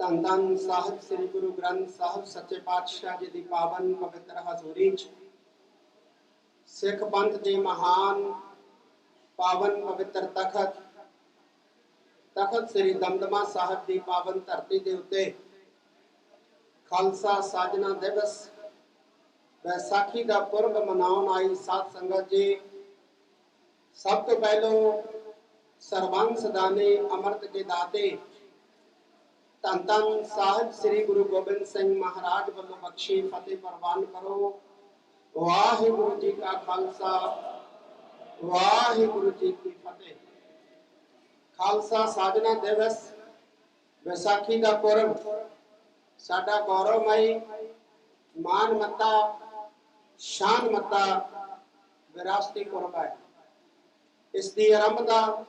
ਧੰਨ ਧੰਨ ਸਾਹਿਬ ਸ੍ਰੀ ਗੁਰੂ ਗ੍ਰੰਥ ਸਾਹਿਬ ਸੱਚੇ ਪਾਤਸ਼ਾਹ ਜੀ ਦੀ ਪਾਵਨ ਪਵਿੱਤਰ ਹਜ਼ੂਰੀ 'ਚ ਸਿੱਖ ਪੰਥ ਦੇ ਮਹਾਨ ਪਾਵਨ ਪਵਿੱਤਰ ਤਖਤ ਤਖਤ ਸ੍ਰੀ ਦਮਦਮਾ ਸਾਹਿਬ ਦੀ ਪਾਵਨ ਧਰਤੀ ਦੇ ਉੱਤੇ ਖਾਲਸਾ ਸਾਜਨਾ ਦਿਵਸ ਵੈਸਾਖੀ ਦਾ ਪੁਰਬ ਮਨਾਉਣ ਆਈ ਸਾਧ ਸੰਗਤ ਜੀ। ਸਭ ਤੋਂ ਪਹਿਲੋਂ ਸਰਬੰਸ ਦਾਨੇ, ਅੰਮ੍ਰਿਤ ਕੇ ਦਾਤੇ ਧੰਨ ਧੰਨ ਸਾਹਿਬ ਸ੍ਰੀ ਗੁਰੂ ਗੋਬਿੰਦ ਸਿੰਘ ਮਹਾਰਾਜ ਵੱਲੋਂ ਬਖਸ਼ੀ ਫਤਿਹ ਪ੍ਰਵਾਨ ਕਰੋ। ਵਾਹਿਗੁਰੂ ਜੀ ਕਾ ਖਾਲਸਾ, ਵਾਹਿਗੁਰੂ ਜੀ ਕੀ ਫਤਿਹ। ਖਾਲਸਾ ਸਾਜਨਾ ਦਿਵਸ, ਵਿਸਾਖੀ ਦਾ ਪੁਰਬ, ਸਾਡਾ ਗੌਰਵਮਈ ਮਾਨ ਮਤਾ, ਸ਼ਾਨ ਮਤਾ ਵਿਰਾਸਤੀ ਪੁਰਬ ਹੈ। ਇਸ ਦੀ ਆਰੰਭਤਾ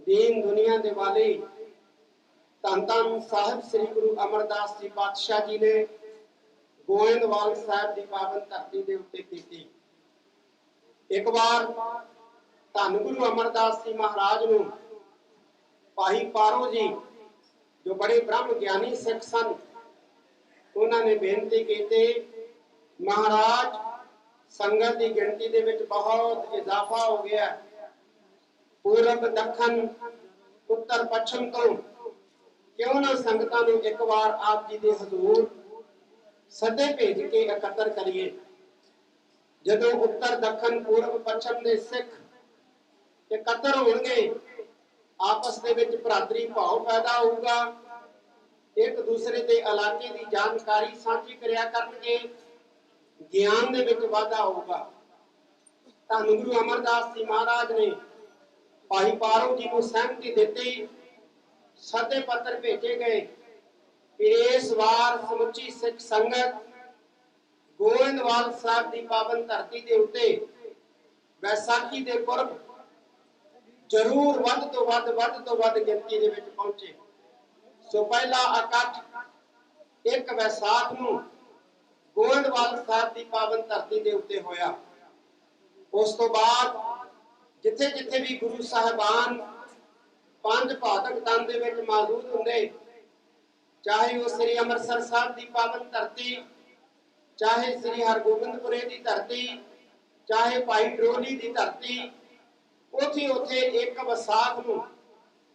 ਦੀਨ ਦੁਨੀਆ ਦੇ ਵਾਲੀ ਧੰਨ ਸਾਹਿਬ ਸ੍ਰੀ ਗੁਰੂ ਅਮਰਦਾਸ ਜੀ ਪਾਤਸ਼ਾਹ ਜੀ ਨੇ ਗੋਇੰਦਵਾਲ ਸਾਹਿਬ ਦੀ ਪਾਵਨ ਧਰਤੀ ਦੇ ਉੱਤੇ ਕੀਤੀ। ਇੱਕ ਵਾਰ ਧੰਨ ਗੁਰੂ ਅਮਰਦਾਸ ਜੀ ਮਹਾਰਾਜ ਨੂੰ ਭਾਈ ਪਾਰੋ ਜੀ, ਜੋ ਬੜੇ ਬ੍ਰਹਮ ਗਿਆਨੀ ਸਿੱਖ ਸਨ, ਉਹਨਾਂ ਨੇ ਬੇਨਤੀ ਕੀਤੀ, ਮਹਾਰਾਜ, ਸੰਗਤ ਦੀ ਗਿਣਤੀ ਦੇ ਵਿੱਚ ਬਹੁਤ ਇਜ਼ਾਫਾ ਹੋ ਗਿਆ। ਪੂਰਬ, ਦੱਖਣ, ਉੱਤਰ, ਪੱਛਮ ਤੋਂ ਕਿਉਂ ਨਾ ਸੰਗਤਾਂ ਨੂੰ ਇੱਕ ਵਾਰ ਆਪ ਜੀ ਦੇ ਹਜ਼ੂਰ ਸੱਦੇ ਭੇਜ ਕੇ ਇਕੱਤਰ ਕਰੀਏ। ਜਦੋਂ ਉੱਤਰ ਦੱਖਣ ਪੂਰਬ ਪੱਛਮ ਦੇ ਸਿੱਖ ਇਕੱਤਰ ਹੋਣਗੇ, ਆਪਸ ਦੇ ਵਿੱਚ ਭਰਾਤਰੀ ਭਾਵ ਪੈਦਾ ਹੋਊਗਾ। ਇੱਕ ਦੂਸਰੇ ਦੇ ਇਲਾਕੇ ਦੀ ਜਾਣਕਾਰੀ ਸਾਂਝੀ ਕਰਿਆ ਕਰਨਗੇ, ਗਿਆਨ ਦੇ ਵਿੱਚ ਵਾਧਾ ਹੋਊਗਾ। ਧੰਨ ਗੁਰੂ ਅਮਰਦਾਸ ਜੀ ਮਹਾਰਾਜ ਨੇ ਭਾਈ ਪਾਰੋ ਜੀ ਨੂੰ ਸਹਿਮਤੀ ਦਿੱਤੀ ਸੱਦੇ ਪੱਤਰ ਭੇਜੇ ਗਏ ਕਿ ਇਸ ਵਾਰ ਸਮੁੱਚੀ ਸਿੱਖ ਸੰਗਤ ਗੋਇੰਦਵਾਲ ਸਾਹਿਬ ਦੀ ਪਾਵਨ ਧਰਤੀ ਦੇ ਉੱਤੇ ਵੈਸਾਖੀ ਦੇ ਪੁਰਬ ਜ਼ਰੂਰ ਵੱਧ ਤੋਂ ਵੱਧ ਵੱਧ ਤੋਂ ਵੱਧ ਗਿਣਤੀ ਦੇ ਵਿੱਚ ਪਹੁੰਚੇ। ਸੋ ਪਹਿਲਾ ਇਕੱਠ, ਇੱਕ ਵੈਸਾਖ ਨੂੰ ਗੋਇੰਦਵਾਲ ਸਾਹਿਬ ਦੀ ਪਾਵਨ ਧਰਤੀ ਦੇ ਉੱਤੇ ਹੋਇਆ। ਉਸ ਤੋਂ ਬਾਅਦ ਜਿੱਥੇ ਜਿੱਥੇ ਵੀ ਗੁਰੂ ਸਾਹਿਬਾਨ ਪੰਜ ਭਾਦਕ ਤਨ ਦੇ ਵਿੱਚ ਮੌਜੂਦ ਹੁੰਦੇ। ਚਾਹੇ ਉਹ ਸ੍ਰੀ ਅੰਮ੍ਰਿਤਸਰ ਸਾਹਿਬ ਦੀ ਪਾਵਨ ਧਰਤੀ, ਚਾਹੇ ਸ੍ਰੀ ਹਰਗੋਬਿੰਦਪੁਰੇ ਦੀ ਧਰਤੀ, ਚਾਹੇ ਭਾਈ ਡਰੋਲੀ ਦੀ ਧਰਤੀ, ਉਥੇ ਉਥੇ ਇੱਕ ਵਿਸਾਖ ਨੂੰ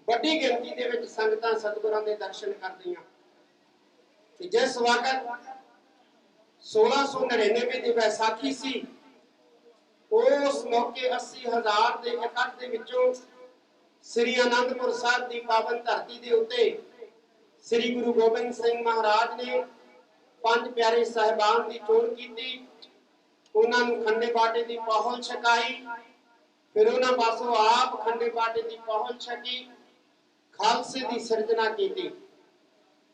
ਵੱਡੀ ਗਿਣਤੀ ਦੇ ਵਿੱਚ ਸੰਗਤਾਂ ਸਤਿਗੁਰਾਂ ਦੇ ਦਰਸ਼ਨ ਕਰਦੀਆਂ। ਤੇ ਜਿਸ ਵਕਤ 1699 ਦੀ ਵਿਸਾਖੀ ਸੀ, ਉਸ ਮੌਕੇ 80000 ਦੇ ਇਕੱਠ ਦੇ ਵਿੱਚੋਂ ਸ੍ਰੀ ਅਨੰਦਪੁਰ ਸਾਹਿਬ ਦੀ ਪਾਵਨ ਧਰਤੀ ਦੇ ਉੱਤੇ ਸ੍ਰੀ ਗੁਰੂ ਗੋਬਿੰਦ ਸਿੰਘ ਮਹਾਰਾਜ ਨੇ ਪੰਜ ਪਿਆਰੇ ਸਾਹਿਬਾਨ ਦੀ ਚੋਣ ਕੀਤੀ। ਉਹਨਾਂ ਨੂੰ ਖੰਡੇ ਬਾਟੇ ਦੀ ਪਹੁਲ ਛਕਾਈ। ਫਿਰ ਉਹਨਾਂ ਪਾਸੋਂ ਆਪ ਖੰਡੇ ਬਾਟੇ ਦੀ ਪਹੁਲ ਛਕੀ, ਖਾਲਸੇ ਦੀ ਸਿਰਜਣਾ ਕੀਤੀ।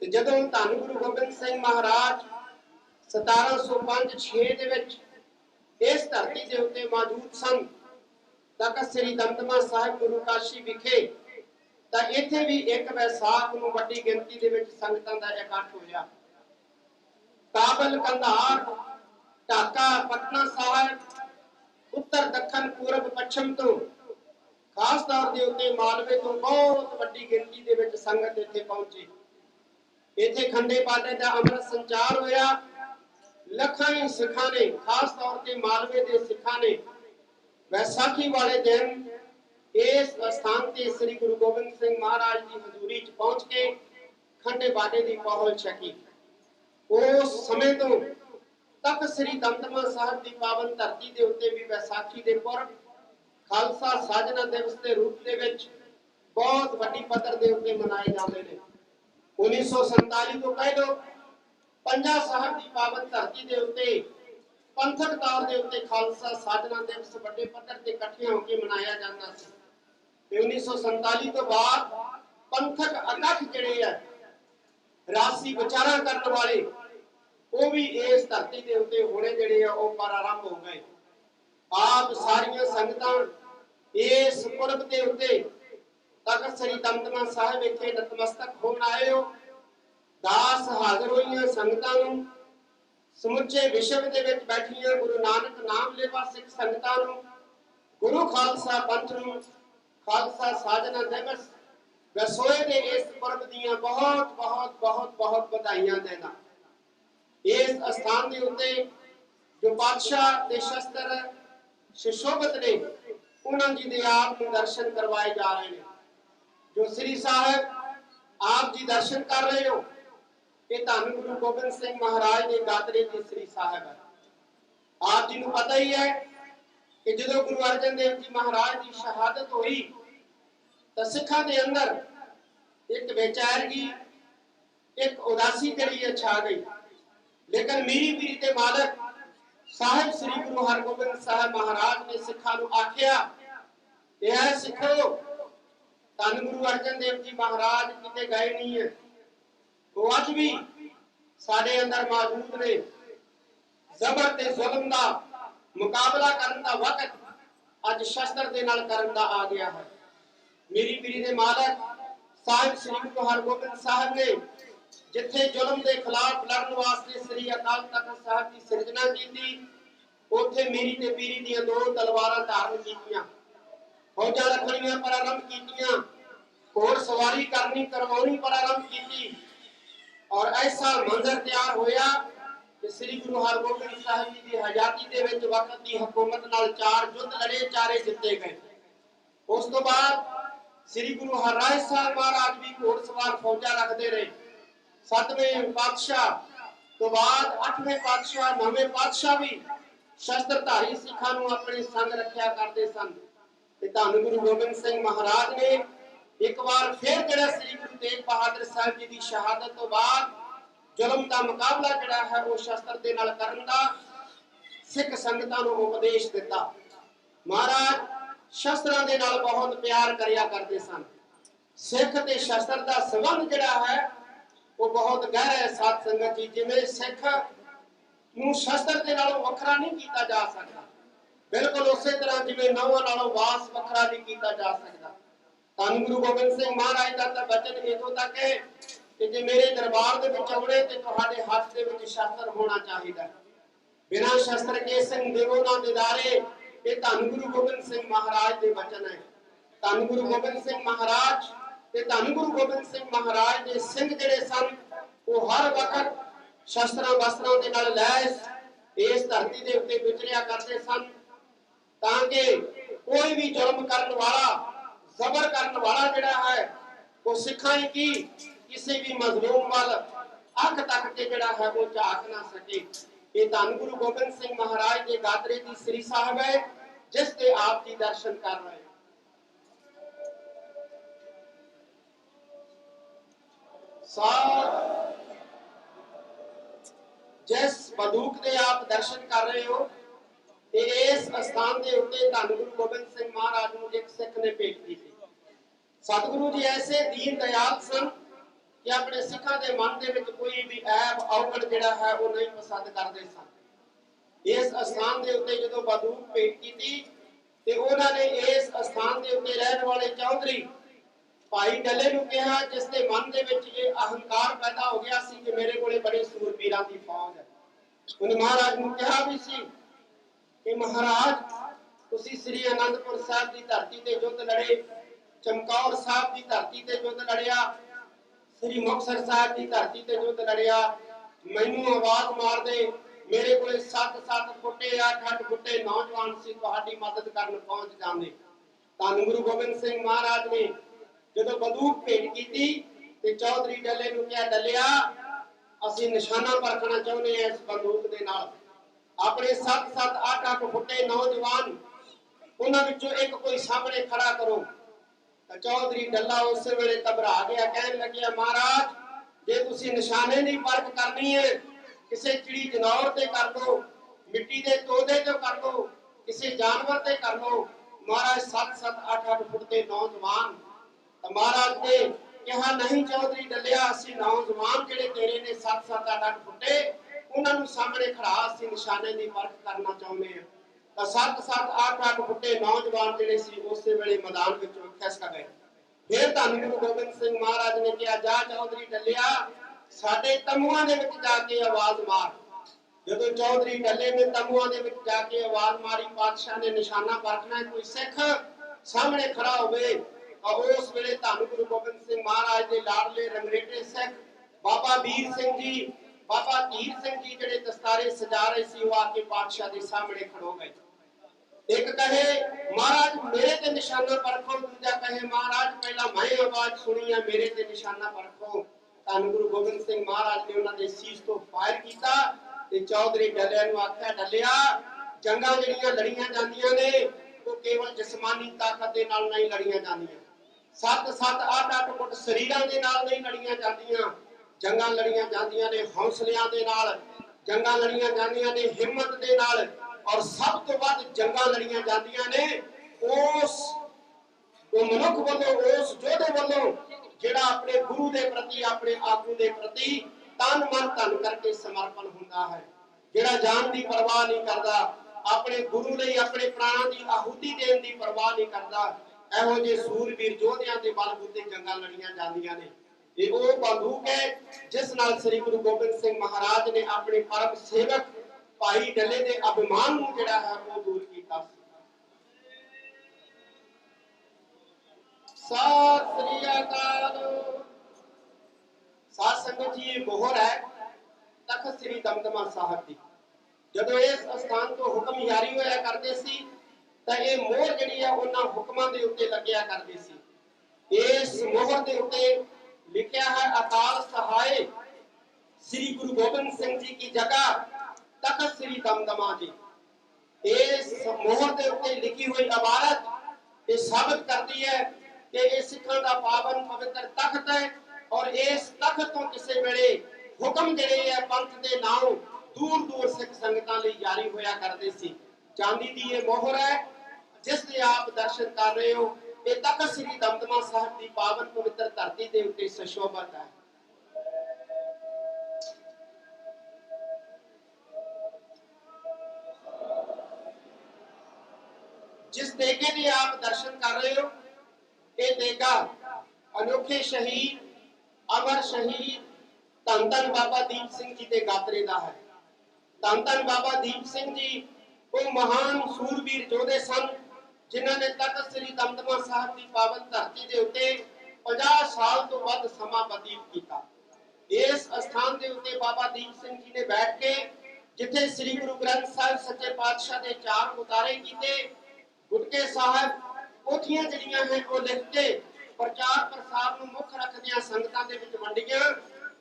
ਤੇ ਜਦੋਂ ਧੰਨ ਗੁਰੂ ਗੋਬਿੰਦ ਸਿੰਘ ਮਹਾਰਾਜ 1705-6 ਦੇ ਵਿੱਚ ਇਸ ਧਰਤੀ ਦੇ ਉੱਤੇ ਮੌਜੂਦ ਸਨ ਤਖਤ ਸ੍ਰੀ ਦਮਦਮਾ ਸਾਹਿਬ ਗੁਰੂ ਕਾਸ਼ੀ ਵਿਖੇ ਤਾਂ ਇੱਥੇ ਵੀ ਇੱਕ ਵੈਸਾਖ ਨੂੰ ਵੱਡੀ ਗਿਣਤੀ ਦੇ ਵਿੱਚ ਸੰਗਤਾਂ ਦਾ ਇਕੱਠ ਹੋਇਆ। ਕਾਬਲ, ਕੰਧਾਰ, ਢਾਕਾ, ਪਟਨਾ ਸਾਹਿਬ, ਉੱਤਰ, ਦੱਖਣ, ਪੂਰਬ, ਪੱਛਮ ਤੋਂ ਖਾਸ ਤੌਰ ਦੇ ਉੱਤੇ ਮਾਲਵੇ ਤੋਂ ਬਹੁਤ ਵੱਡੀ ਗਿਣਤੀ ਦੇ ਵਿੱਚ ਸੰਗਤ ਇੱਥੇ ਪਹੁੰਚੀ। ਇੱਥੇ ਖੰਡੇ ਪਾਟੇ ਦਾ ਅੰਮ੍ਰਿਤ ਸੰਚਾਰ ਹੋਇਆ। ਲੱਖਾਂ ਹੀ ਸਿੱਖਾਂ ਨੇ, ਖਾਸ ਤੌਰ ਤੇ ਮਾਲਵੇ ਦੇ ਸਿੱਖਾਂ ਨੇ ਵੈਸਾਖੀ ਵਾਲੇ ਦਿਨ ਇਸ ਸਥਾਨ ਤੇ ਸ੍ਰੀ ਗੁਰੂ ਗੋਬਿੰਦ ਸਿੰਘ ਮਹਾਰਾਜ ਦੀ ਹਜ਼ੂਰੀ 'ਚ ਪਹੁੰਚ ਕੇ ਖੰਡੇ ਬਾਟੇ ਦੀ ਪਹੁਲ ਛਕੀ ਉਸ ਸਮੇਂ ਤੋਂ ਤੱਕ ਸ੍ਰੀ ਦਮਦਮਾ ਸਾਹਿਬ ਦੀ ਪਾਵਨ ਧਰਤੀ ਦੇ ਉੱਤੇ ਵੀ ਵੈਸਾਖੀ ਦੇ ਪੁਰਬ ਖਾਲਸਾ ਸਾਜਨਾ ਦਿਵਸ ਦੇ ਰੂਪ ਦੇ ਵਿੱਚ ਬਹੁਤ ਵੱਡੀ ਪੱਧਰ ਦੇ ਉੱਤੇ ਮਨਾਏ ਜਾਂਦੇ ਨੇ। 1947 ਤੋਂ ਪਹਿਲਾਂ ਪੰਜਾ ਸਾਹਿਬ ਦੀ ਪਾਵਨ ਧਰਤੀ ਦੇ ਉੱਤੇ ਪੰਥਕ ਤੌਰ ਦੇ ਉੱਤੇ ਖਾਲਸਾ ਸਾਜਨਾ ਦਿਵਸ ਵੱਡੇ ਪੱਧਰ ਤੇ ਇਕੱਠੇ ਹੋ ਕੇ ਮਨਾਇਆ ਜਾਂਦਾ ਸੀ। ਤੇ 1947 ਤੋਂ ਬਾਅਦ ਪੰਥਕ ਇਕੱਠ ਜਿਹੜੇ ਆ, ਰਾਸੀ ਵਿਚਾਰਾਂ ਕਰਨ ਵਾਲੇ, ਉਹ ਵੀ ਇਸ ਧਰਤੀ ਦੇ ਉੱਤੇ ਹੋਣੇ ਜਿਹੜੇ ਆ, ਉਹ ਪ੍ਰਾਰੰਭ ਹੋ ਗਏ। ਆਪ ਸਾਰੀਆਂ ਸੰਗਤਾਂ ਇਸ ਪੁਰਬ ਦੇ ਉੱਤੇ ਤਖਤ ਸ੍ਰੀ ਦਮਦਮਾ ਸਾਹਿਬ ਵਿਖੇ ਨਤਮਸਤਕ ਹੋਣ ਆਏ ਹੋ। ਦਾਸ ਹਾਜ਼ਰ ਹੋਈਆਂ ਸੰਗਤਾਂ ਨੂੰ ਸਮੁੱਚੇ ਵਿਸ਼ਵ ਦੇ ਵਿੱਚ ਬੈਠੀਆਂ ਗੁਰੂ ਨਾਨਕ ਨਾਮ ਲੈਵਾ ਸਿੱਖ ਸੰਗਤਾਂ ਨੂੰ, ਗੁਰੂ ਖਾਲਸਾ ਪੰਥ ਨੂੰ, ਖਾਲਸਾ ਸਾਜਨਾ ਦਿਵਸ ਦਸੋਏ ਦੇ ਇਸ ਪੁਰਬ ਦੀਆਂ ਬਹੁਤ ਬਹੁਤ ਬਹੁਤ ਬਹੁਤ ਵਧਾਈਆਂ ਦੇਣਾ। ਇਸ ਸਥਾਨ ਦੇ ਉੱਤੇ ਜੋ ਪਾਤਸ਼ਾਹ ਤੇ ਸ਼ਸਤਰ ਸ਼ਿਸ਼ੋਭਤ ਨੇ, ਉਹਨਾਂ ਜੀ ਦੇ ਆਪ ਨੂੰ ਦਰਸ਼ਨ ਕਰਵਾਏ ਜਾ ਰਹੇ ਨੇ। ਜੋ ਸ੍ਰੀ ਸਾਹਿਬ ਆਪ ਜੀ ਦਰਸ਼ਨ ਕਰ ਰਹੇ ਹੋ ਇਹ ਧੰਨ ਗੁਰੂ ਗੋਬਿੰਦ ਸਿੰਘ ਮਹਾਰਾਜ ਦੇ ਦਾਤਰੇ ਦੀ ਸਾਹਿਬ ਹੈ। ਆਪ ਜੀ ਨੂੰ ਪਤਾ ਹੀ ਹੈ ਕਿ ਜਦੋਂ ਗੁਰੂ ਅਰਜਨ ਦੇਵ ਜੀ ਮਹਾਰਾਜ ਦੀ ਸ਼ਹਾਦਤ ਹੋਈ, ਤਾਂ ਸਿੱਖਾਂ ਦੇ ਅੰਦਰ ਇੱਕ ਬੇਚੈਨਗੀ ਇੱਕ ਉਦਾਸੀ ਜਿਹੜੀ ਛਾ ਗਈ। ਲੇਕਿਨ ਮੀਰੀ ਪੀਰੀ ਤੇ ਮਾਲਕ ਸਾਹਿਬ ਸ੍ਰੀ ਗੁਰੂ ਹਰਗੋਬਿੰਦ ਸਾਹਿਬ ਮਹਾਰਾਜ ਨੇ ਸਿੱਖਾਂ ਨੂੰ ਆਖਿਆ, ਇਹ ਸਿੱਖੋ, ਧੰਨ ਗੁਰੂ ਅਰਜਨ ਦੇਵ ਜੀ ਮਹਾਰਾਜ, ਕਿਤੇ ਗਏ ਨਹੀਂ ਹੈ। ਉਹ ਅੱਜ ਵੀ ਸਾਡੇ ਅੰਦਰ ਮੌਜੂਦ ਨੇ ਜ਼ਬਰ ਤੇ ਜ਼ੁਲਮ ਦਾ ਮੁਕਾਬਲਾ ਕਰਨ ਦਾ ਵਕਤ ਅੱਜ ਸ਼ਸਤਰ ਦੇ ਨਾਲ ਕਰਨ ਦਾ ਆ ਗਿਆ ਹੈ। ਮੇਰੀ ਪੀਰੀ ਦੇ ਮਾਲਕ ਸਾਹਿਬ ਸ੍ਰੀ ਗੁਰੂ ਹਰਗੋਬਿੰਦ ਸਾਹਿਬ ਨੇ ਜਿੱਥੇ ਜ਼ੁਲਮ ਦੇ ਖਿਲਾਫ ਲੜਨ ਵਾਸਤੇ ਸ੍ਰੀ ਅਕਾਲ ਤਖਤ ਸਾਹਿਬ ਦੀ ਸਿਰਜਣਾ ਕੀਤੀ, ਉੱਥੇ ਮੇਰੀ ਤੇ ਪੀਰੀ ਦੀਆਂ ਦੋ ਤਲਵਾਰਾਂ ਧਾਰਨ ਕੀਤੀਆਂ, ਫੌਜਾਂ ਰੱਖਣੀਆਂ ਪ੍ਰਾਰੰਭ ਕੀਤੀਆਂ, ਘੋੜ ਸਵਾਰੀ ਕਰਨੀ, ਕਰਵਾਉਣੀ ਪ੍ਰਾਰੰਭ ਕੀਤੀ। ਔਰ ਐਸਾ ਮੰਜ਼ਰ ਤਿਆਰ ਹੋਇਆ ਕਿ ਸ੍ਰੀ ਗੁਰੂ ਹਰਗੋਬਿੰਦ ਸਾਹਿਬ ਜੀ ਦੀ ਹਜ਼ਾਤੀ ਦੇ ਵਿੱਚ ਵਕਤ ਦੀ ਹਕੂਮਤ ਨਾਲ ਚਾਰ ਯੁੱਧ ਲੜੇ, ਚਾਰੇ ਜਿੱਤੇ ਗਏ। ਉਸ ਤੋਂ ਬਾਅਦ ਸ੍ਰੀ ਗੁਰੂ ਹਰਿਰਾਏ ਸਾਹਿਬ ਮਹਾਰਾਜ ਵੀ ਘੋੜ ਫੌਜਾਂ ਰੱਖਦੇ ਰਹੇ। ਸਤਵੇਂ ਪਾਤਸ਼ਾਹ ਤੋਂ ਬਾਅਦ ਅੱਠਵੇਂ ਪਾਤਸ਼ਾਹ, ਨਵੇਂ ਪਾਤਸ਼ਾਹ ਵੀ ਸ਼ਸਤਰਧਾਰੀ ਸਿੱਖਾਂ ਨੂੰ ਆਪਣੇ ਸੰਗ ਰੱਖਿਆ ਕਰਦੇ ਸਨ। ਤੇ ਧੰਨ ਗੁਰੂ ਗੋਬਿੰਦ ਸਿੰਘ ਮਹਾਰਾਜ ਨੇ ਇੱਕ ਵਾਰ ਫਿਰ ਜਿਹੜਾ ਸ੍ਰੀ ਗੁਰੂ ਤੇਗ ਬਹਾਦਰ ਸਾਹਿਬ ਜੀ ਦੀ ਸ਼ਹਾਦਤ ਤੋਂ ਬਾਅਦ ਜ਼ੁਲਮ ਦਾ ਮੁਕਾਬਲਾ ਜਿਹੜਾ ਹੈ ਉਹ ਸ਼ਸਤਰ ਦੇ ਨਾਲ ਕਰਨ ਦਾ, ਸਿੱਖ ਸੰਗਤਾਂ ਨੂੰ ਉਪਦੇਸ਼ ਦਿੱਤਾ। ਮਹਾਰਾਜ, ਸ਼ਸਤਰਾਂ ਦੇ ਨਾਲ ਬਹੁਤ ਪਿਆਰ ਕਰਿਆ ਕਰਦੇ ਸਨ। ਸਿੱਖ ਤੇ ਸ਼ਸਤਰ ਦਾ ਸੰਬੰਧ ਜਿਹੜਾ ਹੈ, ਉਹ ਬਹੁਤ ਗਹਿਰਾ ਹੈ ਸਾਧ ਸੰਗਤ ਜੀ, ਜਿਵੇਂ ਸਿੱਖ ਨੂੰ ਸ਼ਸਤਰ ਦੇ ਨਾਲੋਂ ਵੱਖਰਾ ਨਹੀਂ ਕੀਤਾ ਜਾ ਸਕਦਾ। ਬਿਲਕੁਲ ਉਸੇ ਤਰ੍ਹਾਂ ਜਿਵੇਂ ਨੌਵਾਂ ਨਾਲੋਂ ਵਾਸ ਵੱਖਰਾ ਨਹੀਂ ਕੀਤਾ ਜਾ ਸਕਦਾ। ਧੰਨ ਗੁਰੂ ਗੋਬਿੰਦ ਸਿੰਘ ਮਹਾਰਾਜ ਦਾ ਤਾਂ ਬਚਨ ਇਥੋਂ ਤੱਕ ਹੈ ਕਿ ਜੇ ਮੇਰੇ ਦਰਬਾਰ ਦੇ ਵਿੱਚ ਆਉਣੇ ਤੇ ਤੁਹਾਡੇ ਹੱਥ ਦੇ ਵਿੱਚ ਸ਼ਸਤਰ ਹੋਣਾ ਚਾਹੀਦਾ ਬਿਨਾਂ ਸ਼ਸਤਰ ਕੇ ਸਿੰਘ ਦੇਵੋ ਨਾ ਦਿਦਾਰੇ ਇਹ ਧੰਨ ਗੁਰੂ ਗੋਬਿੰਦ ਸਿੰਘ ਮਹਾਰਾਜ ਦੇ ਬਚਨ ਹੈ। ਧੰਨ ਗੁਰੂ ਗੋਬਿੰਦ ਸਿੰਘ ਮਹਾਰਾਜ ਤੇ ਧੰਨ ਗੁਰੂ ਗੋਬਿੰਦ ਸਿੰਘ ਮਹਾਰਾਜ ਦੇ ਸਿੰਘ ਜਿਹੜੇ ਸਨ, ਉਹ ਹਰ ਵਕਤ ਸ਼ਸਤਰਾਂ ਵਸਤਰਾਂ ਦੇ ਨਾਲ ਲੈਸ, ਇਸ ਧਰਤੀ ਦੇ ਉੱਤੇ ਵਿਚਰਿਆ ਕਰਦੇ ਸਨ। ਤਾਂ ਕਿ ਕੋਈ ਵੀ ਜ਼ੁਲਮ ਕਰਨ ਵਾਲਾ ਜ਼ਬਰ ਕਰਨ ਵਾਲਾ ਜਿਹੜਾ ਹੈ, ਉਹ ਸਿੱਖਾਂ ਹੀ ਕੀ? ਕਿਸੇ ਵੀ ਮਜ਼ਲੂਮ ਵੱਲ ਅੱਖ ਤੱਕ ਕੇ ਜਿਹੜਾ ਹੈ, ਉਹ ਝਾਕ ਨਾ ਸਕੇ। ਇਹ ਧੰਨ ਗੁਰੂ ਗੋਬਿੰਦ ਸਿੰਘ ਮਹਾਰਾਜ ਦੇ ਗਾਤਰੇ ਦੀ ਸ੍ਰੀ ਸਾਹਿਬ ਹੈ, ਜਿਸ ਤੇ ਆਪ ਜੀ ਦਰਸ਼ਨ ਕਰ ਰਹੇ ਹੋ ਜਿਸ ਬੰਦੂਕ ਦੇ ਆਪ ਦਰਸ਼ਨ ਕਰ ਰਹੇ ਹੋ, ਤੇ ਇਸ ਅਸਥਾਨ ਦੇ ਉੱਤੇ ਧੰਨ ਗੁਰੂ ਗੋਬਿੰਦ ਸਿੰਘ ਮਹਾਰਾਜ ਨੂੰ ਇੱਕ ਸਿੱਖ ਨੇ ਭੇਟ ਕੀਤੀ ਸਤਿਗੁਰੂ ਜੀ ਐਸੇ ਦੀਨ ਦਇਆਲ ਸਨ ਕਿ ਆਪਣੇ ਸਿੱਖਾਂ ਦੇ ਮਨ ਦੇ ਵਿੱਚ ਕੋਈ ਵੀ ਐਬ ਔਗਣ ਜਿਹੜਾ ਹੈ ਉਹ ਨਹੀਂ ਪਸੰਦ ਕਰਦੇ ਸਨ। ਇਸ ਸਥਾਨ ਦੇ ਉੱਤੇ ਜਦੋਂ ਬਦੂਕ ਭੇਟ ਕੀਤੀ ਤੇ ਉਹਨਾਂ ਨੇ ਇਸ ਸਥਾਨ ਦੇ ਉੱਤੇ ਰਹਿਣ ਵਾਲੇ ਚੌਧਰੀ ਭਾਈ ਡੱਲੇ ਨੂੰ ਕਿਹਾ, ਜਿਸ ਦੇ ਮਨ ਦੇ ਵਿੱਚ ਇਹ ਅਹੰਕਾਰ ਪੈਦਾ ਹੋ ਗਿਆ ਸੀ ਕਿ ਮੇਰੇ ਕੋਲੇ ਬੜੇ ਸੂਰਬੀਰਾਂ ਦੀ ਫੌਜ ਹੈ। ਉਹਨੇ ਮਹਾਰਾਜ ਨੂੰ ਕਿਹਾ ਵੀ ਸੀ ਕਿ ਮਹਾਰਾਜ, ਤੁਸੀਂ ਸ੍ਰੀ ਅਨੰਦਪੁਰ ਸਾਹਿਬ ਦੀ ਧਰਤੀ ਤੇ ਯੁੱਧ ਲੜੇ। ਚਮਕੌਰ ਸਾਹਿਬ ਦੀ ਧਰਤੀ ਤੇ ਯੁੱਧ ਲੜਿਆ, ਸ੍ਰੀ ਮੁਕਤਸਰ ਸਾਹਿਬ ਦੀ ਧਰਤੀ ਤੇ ਯੁੱਧ ਲੜਿਆ। ਮੈਨੂੰ ਆਵਾਜ਼ ਮਾਰ ਦੇ ਮੇਰੇ ਕੋਲੇ 7-7 ਫੁੱਟੇ 8-8 ਫੁੱਟੇ ਨੌਜਵਾਨ ਸੀ, ਤੁਹਾਡੀ ਮਦਦ ਕਰਨ ਪਹੁੰਚ ਜਾਂਦੇ। ਧੰਨ ਗੁਰੂ ਗੋਬਿੰਦ ਸਿੰਘ ਮਹਾਰਾਜ ਨੇ ਜਦੋਂ ਬੰਦੂਕ ਭੇਟ ਕੀਤੀ ਤੇ ਚੌਧਰੀ ਡੱਲੇ ਨੂੰ ਕਿਹਾ, ਡੱਲਿਆ, ਅਸੀਂ ਨਿਸ਼ਾਨਾ ਪਰਖਣਾ ਚਾਹੁੰਦੇ ਹਾਂ ਇਸ ਬੰਦੂਕ ਦੇ ਨਾਲ। ਆਪਣੇ 7-7 8-8 ਫੁੱਟੇ ਨੌਜਵਾਨ, ਉਹਨਾਂ ਵਿੱਚੋਂ ਇੱਕ ਕੋਈ ਸਾਹਮਣੇ ਖੜਾ ਕਰੋ। ਤਾਂ ਚੌਧਰੀ ਡੱਲਾ ਉਸ ਵੇਲੇ ਘਬਰਾ ਗਿਆ, ਕਹਿਣ ਲੱਗਿਆ, ਮਹਾਰਾਜ, ਜੇ ਤੁਸੀਂ ਨਿਸ਼ਾਨੇ ਦੀ ਪਰਖ ਕਰਨੀ ਹੈ, ਕਿਸੇ ਚਿੜੀ ਜਨੌਰ ਤੇ ਕਰ ਲਓ, ਮਿੱਟੀ ਦੇ ਤੋਦੇ ਤੇ ਕਰ ਲਓ, ਕਿਸੇ ਜਾਨਵਰ ਤੇ ਕਰ ਲਓ, ਮਹਾਰਾਜ 7-7 8-8 ਫੁੱਟ ਦੇ ਨੌਜਵਾਨ, ਤਾਂ ਮਹਾਰਾਜ ਨੇ ਕਿਹਾ, ਨਹੀਂ ਚੌਧਰੀ ਡੱਲਿਆ, ਅਸੀਂ ਨੌਜਵਾਨ ਜਿਹੜੇ ਤੇਰੇ ਨੇ 7-7 8-8 ਫੁੱਟੇ, ਉਹਨਾਂ ਨੂੰ ਸਾਹਮਣੇ ਖੜਾ, ਅਸੀਂ ਨਿਸ਼ਾਨੇ ਦੀ ਪਰਖ ਕਰਨਾ ਚਾਹੁੰਦੇ ਹਾਂ। ਤਾਂ 7-7 8-8 ਫੁੱਟੇ ਨੌਜਵਾਨ ਜਿਹੜੇ ਸੀ, ਉਸੇ ਵੇਲੇ ਮੈਦਾਨ ਵਿੱਚੋਂ ਖਿਸਕ ਗਏ। ਫਿਰ ਧੰਨ ਗੁਰੂ ਗੋਬਿੰਦ ਸਿੰਘ ਮਹਾਰਾਜ ਨੇ ਕਿਹਾ, ਜਾ ਚੌਧਰੀ ਡੱਲਿਆ ਸਾਡੇ ਤਮੂਆਂ ਦੇ ਵਿੱਚ ਜਾ ਕੇ ਆਵਾਜ਼ ਮਾਰ। ਜਦੋਂ ਚੌਧਰੀ ਡੱਲੇ ਨੇ ਤਮੂਆਂ ਦੇ ਵਿੱਚ ਜਾ ਕੇ ਆਵਾਜ਼ ਮਾਰੀ, ਪਾਤਸ਼ਾਹ ਨੇ ਨਿਸ਼ਾਨਾ ਪਰਖਣਾ ਕੋਈ ਸਿੱਖ ਸਾਹਮਣੇ ਖੜਾ ਹੋਵੇ, ਤਾਂ ਉਸ ਵੇਲੇ ਧੰਨ ਗੁਰੂ ਗੋਬਿੰਦ ਸਿੰਘ ਮਹਾਰਾਜ ਦੇ ਲਾਡਲੇ ਰੰਗਰੇਟੇ ਸਿੱਖ ਬਾਬਾ ਵੀਰ ਸਿੰਘ ਜੀ, ਬਾਬਾ ਧੀਰ ਸਿੰਘ ਜੀ ਜਿਹੜੇ ਦਸਤਾਰੇ ਸਜਾ ਰਹੇ ਸੀ, ਉਹ ਆ ਕੇ ਪਾਤਸ਼ਾਹ ਦੇ ਸਾਹਮਣੇ ਖੜੋ ਗਏ। ਇੱਕ ਕਹੇ ਮਹਾਰਾਜ ਮੇਰੇ ਤੇ ਨਿਸ਼ਾਨਾ ਪਰਖੋ ਦੂਜਾ ਕਹੇ ਮਹਾਰਾਜ ਪਹਿਲਾਂ ਮੈਂ ਆਵਾਜ਼ ਸੁਣੀ ਆ ਮੇਰੇ ਤੇ ਨਿਸ਼ਾਨਾ ਪਰਖੋ ਧੰਨ ਗੁਰੂ ਗੋਬਿੰਦ ਸਿੰਘ ਮਹਾਰਾਜ ਨੇ ਉਹਨਾਂ ਦੇ ਸੀਸ ਤੋਂ ਫਾਇਰ ਕੀਤਾ ਤੇ ਚੌਧਰੀ ਡੱਲਿਆ ਨੂੰ ਆਖਿਆ ਡੱਲਿਆ ਜੰਗਾਂ ਜਿਹੜੀਆਂ ਲੜੀਆਂ ਜਾਂਦੀਆਂ ਨੇ ਉਹ ਕੇਵਲ ਜਿਸਮਾਨੀ ਤਾਕਤ ਦੇ ਨਾਲ ਨਹੀਂ ਲੜੀਆਂ ਜਾਂਦੀਆਂ ਸੱਤ ਸੱਤ ਅੱਠ ਅੱਠ ਫੁੱਟ ਸਰੀਰਾਂ ਦੇ ਨਾਲ ਨਹੀਂ ਲੜੀਆਂ ਜਾਂਦੀਆਂ ਜੰਗਾਂ ਲੜੀਆਂ ਜਾਂਦੀਆਂ ਨੇ ਹੌਸਲਿਆਂ ਦੇ ਨਾਲ ਜੰਗਾਂ ਲੜੀਆਂ ਜਾਂਦੀਆਂ ਨੇ ਹਿੰਮਤ ਦੇ ਨਾਲ ਔਰ ਸਭ ਤੋਂ ਵੱਧ ਜੰਗਾਂ ਲੜੀਆਂ ਜਾਂਦੀਆਂ ਨੇ, ਉਸ, ਉਹ ਮਨੁੱਖ ਵੱਲੋਂ, ਉਸ ਯੋਧੇ ਵੱਲੋਂ, ਜਿਹੜਾ ਆਪਣੇ ਗੁਰੂ ਦੇ ਪ੍ਰਤੀ, ਆਪਣੇ ਆਗੂ ਦੇ ਪ੍ਰਤੀ ਤਨ ਮਨ ਧਨ ਕਰਕੇ ਸਮਰਪਣ ਹੁੰਦਾ ਹੈ, ਜਿਹੜਾ ਜਾਨ ਦੀ ਪਰਵਾਹ ਨਹੀਂ ਕਰਦਾ, ਆਪਣੇ ਗੁਰੂ ਲਈ, ਆਪਣੇ ਪ੍ਰਾਣਾਂ ਦੀ ਆਹੂਤੀ ਦੇਣ ਦੀ ਪਰਵਾਹ ਨਹੀਂ ਕਰਦਾ, ਇਹੋ ਜਿਹੇ ਸੂਰਬੀਰ ਯੋਧਿਆਂ ਦੇ ਬਲ ਬਲਬੂਤੇ ਜੰਗਾਂ ਲੜੀਆਂ ਜਾਂਦੀਆਂ ਨੇ। ਇਹ ਉਹ ਬੰਦੂਕ ਹੈ, ਜਿਸ ਨਾਲ ਸ੍ਰੀ ਗੁਰੂ ਗੋਬਿੰਦ ਸਿੰਘ ਮਹਾਰਾਜ ਨੇ ਆਪਣੇ ਪਰਮ ਸੇਵਕ ਭਾਈ ਡੱਲੇ ਦੇ ਅਭਿਮਾਨ ਨੂੰ ਜਿਹੜਾ ਹੈ ਉਹ ਦੂਰ ਕੀਤਾ ਸੀ। ਸਤਿ ਸ੍ਰੀ ਅਕਾਲ। ਸਾਧ ਸੰਗਤ ਜੀ, ਇਹ ਮੋਹਰ ਹੈ ਤਖਤ ਸ੍ਰੀ ਦਮਦਮਾ ਸਾਹਿਬ ਦੀ। ਜਦੋਂ ਇਸ ਅਸਥਾਨ ਤੋਂ ਹੁਕਮ ਜਾਰੀ ਹੋਇਆ ਕਰਦੇ ਸੀ, ਤਾਂ ਇਹ ਮੋਹਰ ਜਿਹੜੀ ਆ ਉਹਨਾਂ ਹੁਕਮਾਂ ਦੇ ਉੱਤੇ ਲੱਗਿਆ ਕਰਦੇ ਸੀ। ਇਸ ਮੋਹਰ ਦੇ ਉੱਤੇ ਲਿਖਿਆ ਹੈ, ਅਕਾਲ ਸਹਾਇ ਸ੍ਰੀ ਗੁਰੂ ਗੋਬਿੰਦ ਸਿੰਘ ਜੀ ਕੀ ਜਗ੍ਹਾ ਤਖਤ ਦਮਦਮਾ ਜੀ। ਇਸ ਮੋਹਰ ਦੇ ਉੱਤੇ ਲਿਖੀ ਹੋਈ ਇਬਾਰਤ, ਇਹ ਸਾਬਤ ਕਰਦੀ ਹੈ ਕਿ ਇਹ ਸਿੱਖਾਂ ਦਾ ਪਾਵਨ ਪਵਿੱਤਰ ਤਖਤ ਹੈ ਔਰ ਇਸ ਤਖਤ ਤੋਂ ਕਿਸੇ ਵੇਲੇ ਹੁਕਮ ਜਿਹੜੇ ਹੈ ਪੰਥ ਦੇ ਨਾਮ ਦੂਰ ਦੂਰ ਸਿੱਖ ਸੰਗਤਾਂ ਲਈ ਜਾਰੀ ਹੋਇਆ ਕਰਦੇ ਸੀ। ਚਾਂਦੀ ਦੀ ਇਹ ਮੋਹਰ ਹੈ, ਜਿਸ ਦੇ ਆਪ ਦਰਸ਼ਨ ਕਰ ਰਹੇ ਹੋ, ਇਹ ਤਖਤ ਸ੍ਰੀ ਦਮਦਮਾ ਸਾਹਿਬ ਦੀ ਪਾਵਨ ਪਵਿੱਤਰ ਧਰਤੀ ਦੇ ਉੱਤੇ ਸੁਸ਼ੋਭਤ ਹੈ। ਜਿਸ ਦੇਗੇ ਦੇ ਆਪ ਦਰਸ਼ਨ ਕਰ ਰਹੇ ਹੋ। ਇਹ ਦੇਗਾ ਅਨੋਖੇ ਸ਼ਹੀਦ, ਅਮਰ ਧੰਨ ਧੰਨ ਬਾਬਾ ਦੀਪ ਸਿੰਘ ਜੀ ਦੇ ਗਾਤਰੇ ਦਾ ਹੈ। ਧੰਨ ਧੰਨ ਬਾਬਾ ਦੀਪ ਸਿੰਘ ਜੀ, ਉਹ ਮਹਾਨ ਸੂਰਬੀਰ ਯੋਧੇ ਸਨ, ਜਿਨ੍ਹਾਂ ਨੇ ਤਖਤ ਸ੍ਰੀ ਦਮਦਮਾ ਸਾਹਿਬ ਦੀ ਪਾਵਨ ਧਰਤੀ ਦੇ ਉੱਤੇ 50 ਸਾਲ ਤੋਂ ਵੱਧ ਸਮਾਂ ਬਤੀਤ ਕੀਤਾ। ਇਸ ਸਥਾਨ ਦੇ ਉੱਤੇ ਬਾਬਾ ਦੀਪ ਸਿੰਘ ਜੀ ਨੇ ਬੈਠ ਕੇ ਜਿੱਥੇ ਸ੍ਰੀ ਗੁਰੂ ਗ੍ਰੰਥ ਸਾਹਿਬ ਸੱਚੇ ਪਾਤਸ਼ਾਹ ਦੇ ਚਾਰ ਉਤਾਰੇ ਕੀਤੇ ਗੁਟਕੇ ਸਾਹਿਬ ਪੋਥੀਆਂ ਜਿਹੜੀਆਂ ਹੈ ਉਹ ਲਿਖ ਕੇ ਪ੍ਰਚਾਰ ਪ੍ਰਸਾਰ ਨੂੰ ਮੁੱਖ ਰੱਖਦਿਆਂ ਸੰਗਤਾਂ ਦੇ ਵਿੱਚ ਵੰਡੀਆਂ।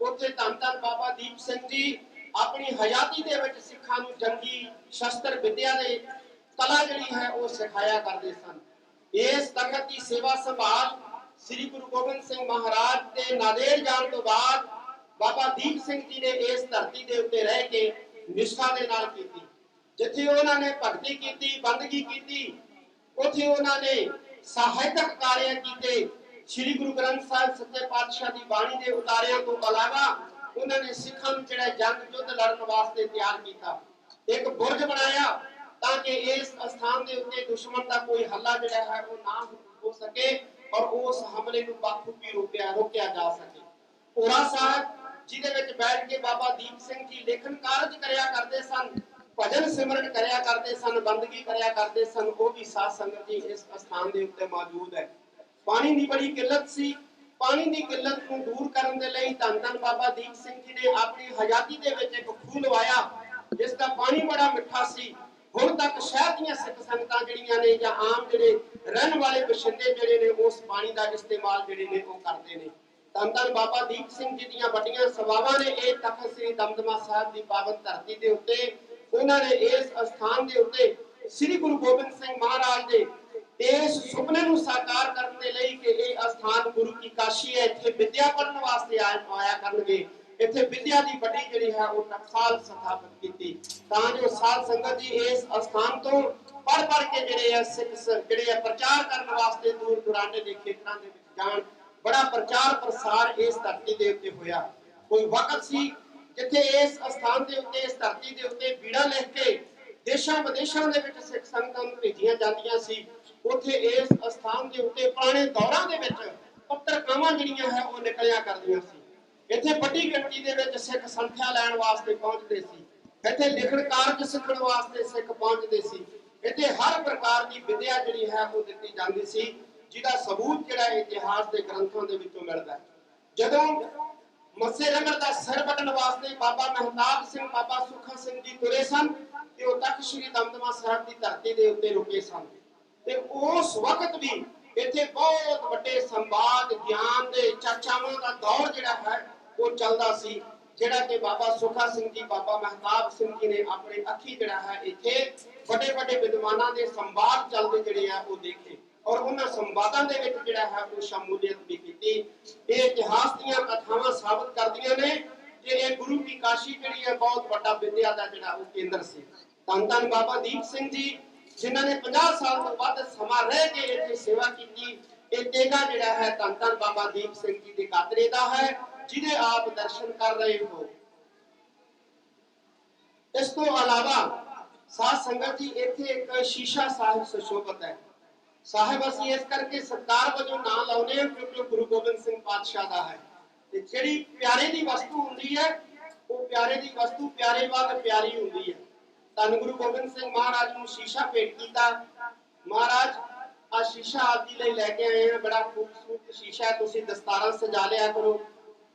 ਉੱਥੇ ਧੰਨ ਧੰਨ ਬਾਬਾ ਦੀਪ ਸਿੰਘ ਜੀ ਆਪਣੀ ਹਯਾਤੀ ਦੇ ਵਿੱਚ ਸਿੱਖਾਂ ਨੂੰ ਜੰਗੀ ਸ਼ਸਤਰ ਵਿਦਿਆ ਦੇ ਕਲਾ ਜਿਹੜੀ ਹੈ ਉਹ ਸਿਖਾਇਆ ਕਰਦੇ ਸਨ। ਇਸ ਤਖਤ ਦੀ ਸੇਵਾ ਸੰਭਾਲ ਸ੍ਰੀ ਗੁਰੂ ਗੋਬਿੰਦ ਸਿੰਘ ਮਹਾਰਾਜ ਦੇ ਨਾਦੇੜ ਜਾਣ ਤੋਂ ਬਾਅਦ ਬਾਬਾ ਦੀਪ ਸਿੰਘ ਜੀ ਨੇ ਇਸ ਧਰਤੀ ਦੇ ਉੱਤੇ ਰਹਿ ਕੇ ਨਿਸ਼ਠਾ ਦੇ ਨਾਲ ਕੀਤੀ। ਜਿੱਥੇ ਉਹਨਾਂ ਨੇ ਭਗਤੀ ਕੀਤੀ, ਬੰਦਗੀ ਕੀਤੀ ਉੱਥੇ ਉਹਨਾਂ ਨੇ ਸਾਹਿਤਕ ਕਾਰਿਆ ਕੀਤੇ। ਸ੍ਰੀ ਗੁਰੂ ਗ੍ਰੰਥ ਸਾਹਿਬ ਸੱਚੇ ਪਾਤਸ਼ਾਹ ਦੀ ਬਾਣੀ ਦੇ ਉਤਾਰਿਆਂ ਤੋਂ ਇਲਾਵਾ ਉਹਨਾਂ ਨੇ ਸਿੱਖਾਂ ਨੂੰ ਜਿਹੜਾ ਜੰਗ ਯੁੱਧ ਲੜਨ ਵਾਸਤੇ ਤਿਆਰ ਕੀਤਾ। ਇੱਕ ਬੁਰਜ ਬਣਾਇਆ ਤਾਂ ਕਿ ਇਸ ਸਥਾਨ ਦੇ ਉੱਤੇ ਦੁਸ਼ਮਣ ਦਾ ਕੋਈ ਹੱਲਾ ਜਿਹੜਾ ਹੈ ਉਹ ਨਾ ਹੋ ਸਕੇ ਔਰ ਉਸ ਹਮਲੇ ਨੂੰ ਬਾਖੂਬੀ ਰੋਕਿਆ ਰੋਕਿਆ ਜਾ ਸਕੇ। ਪੂਰਾ ਸਾਹਿਬ, ਜਿਹਦੇ ਵਿੱਚ ਬੈਠ ਕੇ ਬਾਬਾ ਦੀਪ ਸਿੰਘ ਜੀ ਲੇਖਨ ਕਾਰਜ ਕਰਿਆ ਕਰਦੇ ਸਨ ਭਜਨ ਸਿਮਰਨ ਕਰਿਆ ਕਰਦੇ ਸਨ, ਬੰਦਗੀ ਕਰਿਆ ਕਰਦੇ ਸਨ ਉਹ ਵੀ ਸਾਧ ਸੰਗਤ ਜੀ ਇਸ ਸਥਾਨ ਦੇ ਉੱਤੇ ਮੌਜੂਦ ਹੈ। ਪਾਣੀ ਦੀ ਬੜੀ ਕਿੱਲਤ ਸੀ। ਪਾਣੀ ਦੀ ਕਿੱਲਤ ਨੂੰ ਦੂਰ ਕਰਨ ਦੇ ਲਈ ਧੰਨ ਧੰਨ ਬਾਬਾ ਦੀਪ ਸਿੰਘ ਜੀ ਨੇ ਆਪਣੀ ਹਯਾਤੀ ਦੇ ਵਿੱਚ ਇੱਕ ਖੂਹ ਲਵਾਇਆ, ਜਿਸ ਦਾ ਪਾਣੀ ਬੜਾ ਮਿੱਠਾ ਸੀ। ਹੁਣ ਤੱਕ ਸ਼ਹਿਰ ਦੀਆਂ ਸਿੱਖ ਸੰਗਤਾਂ ਜਿਹੜੀਆਂ ਨੇ ਜਾਂ ਆਮ ਜਿਹੜੇ ਰਹਿਣ ਵਾਲੇ ਬਸ਼ਿੰਦੇ ਜਿਹੜੇ ਨੇ, ਉਸ ਪਾਣੀ ਦਾ ਇਸਤੇਮਾਲ ਜਿਹੜੇ ਨੇ ਉਹ ਕਰਦੇ ਨੇ। ਧੰਨ ਧੰਨ ਬਾਬਾ ਦੀਪ ਸਿੰਘ ਜੀ ਦੀਆਂ ਵੱਡੀਆਂ ਸੇਵਾਵਾਂ ਨੇ। ਇਹ ਤਖਤ ਸ੍ਰੀ ਦਮਦਮਾ ਸਾਹਿਬ ਦੀ ਪਾਵਨ ਧਰਤੀ ਦੇ ਉੱਤੇ ਉਹਨਾਂ ਨੇ ਇਸ ਸਥਾਨ ਦੇ ਉੱਤੇ ਸ੍ਰੀ ਗੁਰੂ ਗੋਬਿੰਦ ਸਿੰਘ ਮਹਾਰਾਜ ਦੇ ਇਸ ਸੁਪਨੇ ਨੂੰ ਸਾਕਾਰ ਕਰਨ ਦੇ ਲਈ ਕਿ ਇਹ ਅਸਥਾਨ ਗੁਰੂ ਕੀ ਕਾਸ਼ੀ ਹੈ, ਇੱਥੇ ਵਿਦਿਆ ਪੜਨ ਵਾਸਤੇ ਆਇਆ ਕਰਨਗੇ। ਇੱਥੇ ਵਿਦਿਆ ਦੀ ਵੱਡੀ ਜਿਹੜੀ ਹੈ, ਉਹ ਟਕਸਾਲ ਸਥਾਪਿਤ ਕੀਤੀ। ਤਾਂ ਜੋ ਸਾਧ ਸੰਗਤ ਜੀ ਇਸ ਅਸਥਾਨ ਤੋਂ ਪੜ ਪੜ ਕੇ ਜਿਹੜੇ ਆ ਸਿੱਖ ਜਿਹੜੇ ਆ ਪ੍ਰਚਾਰ ਕਰਨ ਵਾਸਤੇ ਦੂਰ ਦੁਰਾਡੇ ਦੇ ਖੇਤਰਾਂ ਦੇ ਵਿੱਚ ਜਾਣ। ਬੜਾ ਪ੍ਰਚਾਰ ਪ੍ਰਸਾਰ ਇਸ ਧਰਤੀ ਦੇ ਉੱਤੇ ਹੋਇਆ। ਕੋਈ ਵਕਤ ਸੀ ਜਿੱਥੇ ਇਸ ਅਸਥਾਨ ਦੇ ਉੱਤੇ, ਇਸ ਧਰਤੀ ਦੇ ਉੱਤੇ ਬੀੜਾ ਲਿਖ ਕੇ ਦੇਸ਼ਾਂ ਵਿਦੇਸ਼ਾਂ ਦੇ ਵਿੱਚ ਸਿੱਖ ਸੰਗਤਾਂ ਨੂੰ ਭੇਜੀਆਂ ਜਾਂਦੀਆਂ ਸੀ, ਉੱਥੇ ਇਸ ਅਸਥਾਨ ਦੇ ਉੱਤੇ ਪੁਰਾਣੇ ਦੌਰਾਂ ਦੇ ਵਿੱਚ ਪੱਤਰਕਾਵਾਂ ਜਿਹੜੀਆਂ ਹੈ ਉਹ ਨਿਕਲਿਆ ਕਰਦੀਆਂ ਸੀ। ਇੱਥੇ ਵੱਡੀ ਗਿਣਤੀ ਦੇ ਵਿੱਚ ਸਿੱਖ ਸੰਖਿਆ ਲੈਣ ਵਾਸਤੇ ਪਹੁੰਚਦੇ ਸੀ। ਇੱਥੇ ਲਿਖਣ ਕਾਰਜ ਸਿੱਖਣ ਵਾਸਤੇ ਸਿੱਖ ਪਹੁੰਚਦੇ ਸੀ। ਇੱਥੇ ਹਰ ਪ੍ਰਕਾਰ ਦੀ ਵਿਦਿਆ ਜਿਹੜੀ ਹੈ ਉਹ ਦਿੱਤੀ ਜਾਂਦੀ ਸੀ, ਜਿਹਦਾ ਸਬੂਤ ਜਿਹੜਾ ਇਤਿਹਾਸ ਦੇ ਗ੍ਰੰਥਾਂ ਦੇ ਵਿੱਚੋਂ ਮਿਲਦਾ ਜਦੋਂ ਮੱਸੇ ਰੰਗੜ ਦਾ ਸਿਰ ਵੱਢਣ ਵਾਸਤੇ ਬਾਬਾ ਮਹਿਤਾਬ ਸਿੰਘ, ਬਾਬਾ ਸੁਖਾ ਸਿੰਘ ਜੀ ਤੁਰੇ ਸਨ ਤੇ ਉਹ ਤੱਕ ਸ਼੍ਰੀ ਦਮਦਮਾ ਸਾਹਿਬ ਦੀ ਧਰਤੀ ਦੇ ਉੱਤੇ ਰੁਕੇ ਸਨ। ਤੇ ਉਸ ਵਕਤ ਵੀ ਇੱਥੇ ਬਹੁਤ ਵੱਡੇ ਸੰਵਾਦ, ਗਿਆਨ ਦੇ, ਚਰਚਾਵਾਂ ਦਾ ਦੌਰ ਜਿਹੜਾ ਹੈ, ਉਹ ਚੱਲਦਾ ਸੀ, ਜਿਹੜਾ ਕਿ ਬਾਬਾ ਸੁਖਾ ਸਿੰਘ ਜੀ, ਬਾਬਾ ਮਹਿਤਾਬ ਸਿੰਘ ਜੀ ਨੇ ਆਪਣੇ ਅੱਖੀ ਜਿਹੜਾ ਹੈ, ਇੱਥੇ ਵੱਡੇ ਵੱਡੇ ਵਿਦਵਾਨਾਂ ਦੇ ਸੰਵਾਦ ਚੱਲਦੇ ਜਿਹੜੇ ਆ, ਉਹ ਦੇਖੇ। ਔਰ ਉਹਨਾਂ ਸੰਵਾਦਾਂ ਦੇ ਵਿੱਚ ਜਿਹੜਾ ਹੈ ਉਹ ਸ਼ਮੂਲੀਅਤ ਵੀ ਕੀਤੀ। ਇਹ ਇਤਿਹਾਸ ਦੀਆਂ ਕਥਾਵਾਂ ਸਾਬਤ ਕਰਦੀਆਂ ਨੇ ਕਿ ਇਹ ਗੁਰੂ ਕੀ ਕਾਸ਼ੀ ਜਿਹੜੀ ਹੈ ਬਹੁਤ ਵੱਡਾ ਵਿਦਿਆ ਦਾ ਜਿਹੜਾ ਉਹ ਕੇਂਦਰ ਸੀ। ਧੰਨ ਧੰਨ ਬਾਬਾ ਦੀਪ ਸਿੰਘ ਜੀ, ਜਿਨ੍ਹਾਂ ਨੇ 50 ਸਾਲ ਤੋਂ ਵੱਧ ਸਮਾਂ ਰਹਿ ਕੇ ਇੱਥੇ ਸੇਵਾ ਕੀਤੀ। ਇਹ ਤੇਗਾ ਜਿਹੜਾ ਹੈ ਧੰਨ ਧੰਨ ਬਾਬਾ ਦੀਪ ਸਿੰਘ ਜੀ ਦੇ ਕਾਤਰੇ ਦਾ ਹੈ, ਜਿਹਦੇ ਆਪ ਦਰਸ਼ਨ ਕਰ ਰਹੇ ਹੋ। ਇਸ ਤੋਂ ਇਲਾਵਾ ਸਾਧ ਸੰਗਤ ਜੀ, ਇੱਥੇ ਇੱਕ ਸ਼ੀਸ਼ਾ ਸਾਹਿਬ ਸੁਸ਼ੋਭਿਤ ਹੈ। ਸਾਹਿਬ ਅਸੀਂ ਇਸ ਕਰਕੇ ਸਤਕਾਰ ਵਜੋਂ ਨਾਂ ਲਾਉਨੇ ਹਾਂ ਕਿਉਂਕਿ ਗੁਰੂ ਗੋਬਿੰਦ ਸਿੰਘ ਪਾਤਸ਼ਾਹ ਦਾ ਹੈ ਤੇ ਜਿਹੜੀ ਪਿਆਰੇ ਦੀ ਵਸਤੂ ਹੁੰਦੀ ਹੈ ਉਹ ਪਿਆਰੇ ਦੀ ਵਸਤੂ ਪਿਆਰੇ ਵਾਂਗ ਪਿਆਰੀ ਹੁੰਦੀ ਹੈ ਧੰਨ ਗੁਰੂ ਗੋਬਿੰਦ ਸਿੰਘ ਮਹਾਰਾਜ ਨੂੰ ਸ਼ੀਸ਼ਾ ਭੇਟ ਕੀਤਾ ਮਹਾਰਾਜ ਆ ਸ਼ੀਸ਼ਾ ਆਪ ਜੀ ਲਈ ਲੈ ਕੇ ਆਏ ਹਾਂ ਬੜਾ ਖੂਬਸੂਰਤ ਸ਼ੀਸ਼ਾ ਤੁਸੀਂ ਦਸਤਾਰਾਂ ਸਜਾ ਲਿਆ ਕਰੋ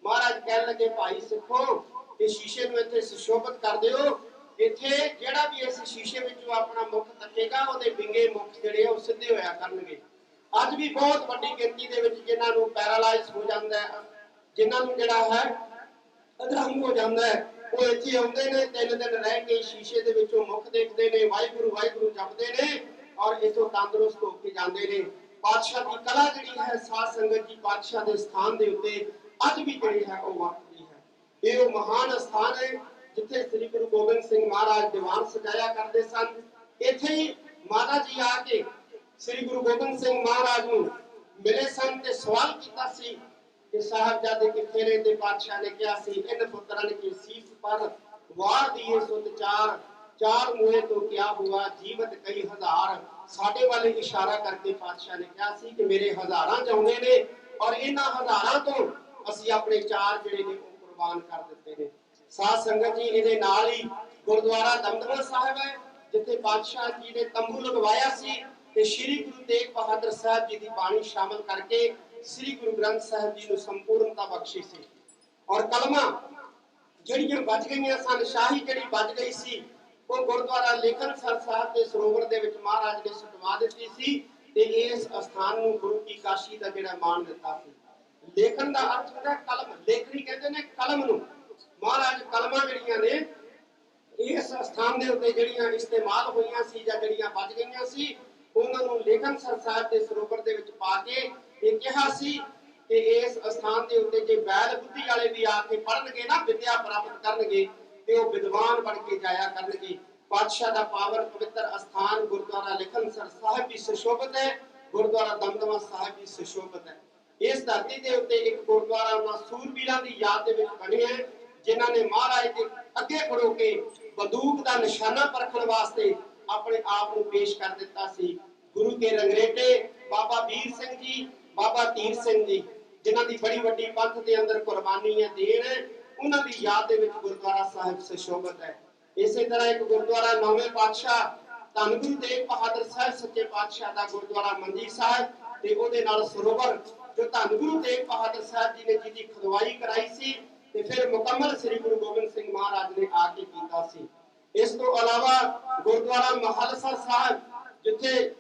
ਮਹਾਰਾਜ ਕਹਿਣ ਲੱਗੇ ਭਾਈ ਸਿੱਖੋ ਇਹ ਸ਼ੀਸ਼ੇ ਨੂੰ ਇੱਥੇ ਸੁਸ਼ੋਭਿਤ ਕਰ ਦਿਓ ਇੱਥੇ ਜਿਹੜਾ ਵੀ ਇਸ ਸ਼ੀਸ਼ੇ ਵਿੱਚੋਂ ਆਪਣਾ ਮੁਖ ਤੱਕੇਗਾ, ਉਹਦੇ ਵਿੰਗੇ ਮੁਖ ਜਿਹੜੇ ਉਹ ਸਿੱਧੇ ਹੋਇਆ ਕਰਨਗੇ। ਅੱਜ ਵੀ ਬਹੁਤ ਵੱਡੀ ਗਿਣਤੀ ਦੇ ਵਿੱਚ ਜਿਨ੍ਹਾਂ ਨੂੰ ਪੈਰਾਲਾਈਜ਼ ਹੋ ਜਾਂਦਾ ਹੈ, ਜਿਨ੍ਹਾਂ ਨੂੰ ਜਿਹੜਾ ਹੈ ਅਧਰੰਗ ਹੋ ਜਾਂਦਾ ਹੈ, ਉਹ ਇੱਥੇ ਆਉਂਦੇ ਨੇ, ਤਿੰਨ ਦਿਨ ਰਹਿ ਕੇ ਸ਼ੀਸ਼ੇ ਦੇ ਵਿੱਚੋਂ ਮੁਖ ਦੇਖਦੇ ਨੇ, ਵਾਹਿਗੁਰੂ ਵਾਹਿਗੁਰੂ ਜਪਦੇ ਨੇ ਔਰ ਇਥੋਂ ਤੰਦਰੁਸਤ ਹੋ ਕੇ ਜਾਂਦੇ ਨੇ। ਪਾਤਸ਼ਾਹ ਦੀ ਕਲਾ ਜਿਹੜੀ ਹੈ, ਸਾਧ ਸੰਗਤ ਜੀ ਪਾਤਸ਼ਾਹ ਦੇ ਸਥਾਨ ਦੇ ਉੱਤੇ ਅੱਜ ਵੀ ਜਿਹੜੀ ਹੈ, ਉਹ ਵਾਪਰੀ ਹੈ। ਇਹ ਉਹ ਮਹਾਨ ਸਥਾਨ ਹੈ ਜਿੱਥੇ ਸ੍ਰੀ ਗੁਰੂ ਗੋਬਿੰਦ ਸਿੰਘ ਮਹਾਰਾਜ ਦੀਵਾਨ ਸਜਾਇਆ ਕਰਦੇ ਸਨ, ਇੱਥੇ ਹੀ ਮਾਤਾ ਜੀ ਆ ਕੇ ਸ੍ਰੀ ਗੁਰੂ ਗੋਬਿੰਦ ਸਿੰਘ ਮਹਾਰਾਜ ਨੂੰ ਮਿਲੇ ਸਨ ਤੇ ਸਵਾਲ ਕੀਤਾ ਸੀ ਕਿ ਸਾਹਿਬਜ਼ਾਦੇ ਕਿੱਥੇ ਨੇ ਤੇ ਪਾਤਸ਼ਾਹ ਨੇ ਕਿਹਾ ਸੀ ਇਨ ਪੁੱਤਰਾਂ ਕੀ ਸੀਸ ਪਰ ਵਾਰ ਦੀਏ ਸੁਤ ਚਾਰ ਚਾਰ ਮੂਹੇ ਤੋਂ ਕਿਆ ਹੁਆ, ਜੀਵਤ ਕਈ ਹਜ਼ਾਰ। ਸਾਡੇ ਵੱਲ ਇਸ਼ਾਰਾ ਕਰਕੇ ਪਾਤਸ਼ਾਹ ਨੇ ਕਿਹਾ ਸੀ ਕਿ ਮੇਰੇ ਹਜ਼ਾਰਾਂ ਚਾਹੁੰਦੇ ਨੇ ਔਰ ਇਹਨਾਂ ਹਜ਼ਾਰਾਂ ਤੋਂ ਅਸੀਂ ਆਪਣੇ ਚਾਰ ਜਿਹੜੇ ਨੇ ਉਹ ਕੁਰਬਾਨ ਕਰ ਦਿੱਤੇ ਨੇ। ਸਾਧ ਸੰਗਤ ਜੀ ਇਹਦੇ ਨਾਲ ਹੀ ਗੁਰਦੁਆਰਾ ਦਮਦਮਾ ਸਾਹਿਬ ਹੈ, ਜਿੱਥੇ ਪਾਤਸ਼ਾਹ ਜੀ ਨੇ ਤੰਬੂ ਲਗਵਾਇਆ ਸੀ ਤੇ ਸ੍ਰੀ ਗੁਰੂ ਤੇਗ ਬਹਾਦਰ ਸਾਹਿਬ ਜੀ ਦੀ ਬਾਣੀ ਸ਼ਾਮਲ ਕਰਕੇ ਸ੍ਰੀ ਗੁਰੂ ਗ੍ਰੰਥ ਸਾਹਿਬ ਜੀ ਨੂੰ ਸੰਪੂਰਨਤਾ ਬਖਸ਼ੀ ਸੀ। ਔਰ ਕਲਮਾਂ ਜਿਹੜੀਆਂ ਬਚ ਗਈਆਂ ਸਨ, ਸ਼ਾਹੀ ਜਿਹੜੀ ਬਚ ਗਈ ਸੀ, ਉਹ ਗੁਰਦੁਆਰਾ ਲੇਖਨ ਸਰ ਸਾਹਿਬ ਦੇ ਸਰੋਵਰ ਦੇ ਵਿੱਚ ਮਹਾਰਾਜ ਨੇ ਸੁਟਵਾ ਦਿੱਤੀ ਸੀ ਤੇ ਇਸ ਅਸਥਾਨ ਨੂੰ ਗੁਰੂ ਕੀ ਕਾਸ਼ੀ ਦਾ ਜਿਹੜਾ ਮਾਣ ਦਿੱਤਾ ਸੀ। ਲੇਖਨ ਦਾ ਅਰਥ ਹੁੰਦਾ ਕਲਮ ਲੇਖਣੀ ਕਹਿੰਦੇ ਨੇ ਕਲਮ ਨੂੰ। ਮਹਾਰਾਜ, ਕਲਮਾਂ ਜਿਹੜੀਆਂ ਨੇ, ਇਸ ਸਥਾਨ ਦੇ ਉੱਤੇ ਜਿਹੜੀਆਂ ਇਸਤੇਮਾਲ ਹੋਈਆਂ ਸੀ ਜਾਂ ਜਿਹੜੀਆਂ ਬਚ ਗਈਆਂ ਸੀ, ਉਹਨਾਂ ਨੂੰ ਲੇਖਨ ਸਰ ਦੇ ਸਰੋਵਰ ਦੇ ਵਿੱਚ ਪਾ ਕੇ ਇਹ ਕਿਹਾ ਸੀ ਕਿ ਇਸ ਸਥਾਨ ਦੇ ਉੱਤੇ ਜੇ ਬੈਲ ਬੁੱਧੀ ਵਾਲੇ ਵੀ ਆ ਕੇ ਪੜਨਗੇ ਨਾ, ਵਿਦਿਆ ਪ੍ਰਾਪਤ ਕਰਨਗੇ, ਤੇ ਉਹ ਵਿਦਵਾਨ ਬਣ ਕੇ ਜਾਇਆ ਕਰਨਗੇ। ਪਾਤਸ਼ਾਹ ਦਾ ਪਾਵਨ ਪਵਿੱਤਰ ਅਸਥਾਨ ਗੁਰਦੁਆਰਾ ਲੇਖਨ ਸਰ ਸਾਹਿਬ ਵੀ ਸੁਸ਼ੋਭਿਤ ਹੈ, ਗੁਰਦੁਆਰਾ ਦਮਦਮਾ ਸਾਹਿਬ ਵੀ ਸੁਸ਼ੋਭਿਤ ਹੈ। ਇਸ ਧਰਤੀ ਦੇ ਉੱਤੇ ਇੱਕ ਗੁਰਦੁਆਰਾ ਉਹਨਾਂ ਸੂਰਬੀਰਾਂ ਦੀ ਯਾਦ ਦੇ ਵਿੱਚ ਬਣਿਆ ਹੈ। ਜਿਨ੍ਹਾਂ ਨੇ ਮਹਾਰਾਜ ਦੇ ਅੱਗੇ ਖੜੋ ਕੇ ਬੰਦੂਕ ਦਾ ਨਿਸ਼ਾਨਾ ਪਰਖਣ ਵਾਸਤੇ ਆਪਣੇ ਆਪ ਨੂੰ ਪੇਸ਼ ਕਰ ਦਿੱਤਾ ਸੀ। ਗੁਰੂ ਕੇ ਰੰਗਰੇਟੇ ਬਾਬਾ ਵੀਰ ਸਿੰਘ ਜੀ, ਬਾਬਾ ਤੀਰ ਸਿੰਘ ਜੀ, ਜਿਨ੍ਹਾਂ ਦੀ ਬੜੀ ਵੱਡੀ ਪੰਥ ਦੇ ਅੰਦਰ ਕੁਰਬਾਨੀ ਹੈ ਦੇਣ, ਉਹਨਾਂ ਦੀ ਯਾਦ ਦੇ ਵਿੱਚ ਗੁਰਦੁਆਰਾ ਸਾਹਿਬ ਸੁਸ਼ੋਭਿਤ ਹੈ। ਇਸੇ ਤਰ੍ਹਾਂ ਇੱਕ ਗੁਰਦੁਆਰਾ ਨੌਵੇਂ ਪਾਤਸ਼ਾਹ ਧੰਨ ਗੁਰੂ ਤੇਗ ਬਹਾਦਰ ਸਾਹਿਬ ਸੱਚੇ ਪਾਤਸ਼ਾਹ ਦਾ ਗੁਰਦੁਆਰਾ ਮੰਜੀ ਸਾਹਿਬ ਤੇ ਉਹਦੇ ਨਾਲ ਸਰੋਵਰ ਜੋ ਧੰਨ ਗੁਰੂ ਤੇਗ ਬਹਾਦਰ ਸਾਹਿਬ ਜੀ ਨੇ ਜਿਹਦੀ ਖੁਦਵਾਈ ਕਰਾਈ ਸੀ ਤੇ ਫਿਰ ਮੁਕੰਮਲ ਸ੍ਰੀ ਗੁਰੂ ਗੋਬਿੰਦ ਸਿੰਘ ਮਹਾਰਾਜ ਨੇ ਆ ਕੇ ਕੀਤਾ ਸੀ। ਇਸ ਤੋਂ ਇਲਾਵਾ ਗੁਰਦੁਆਰਾ ਮਹਲਸਾ ਸਾਹਿਬ, ਜਿੱਥੇ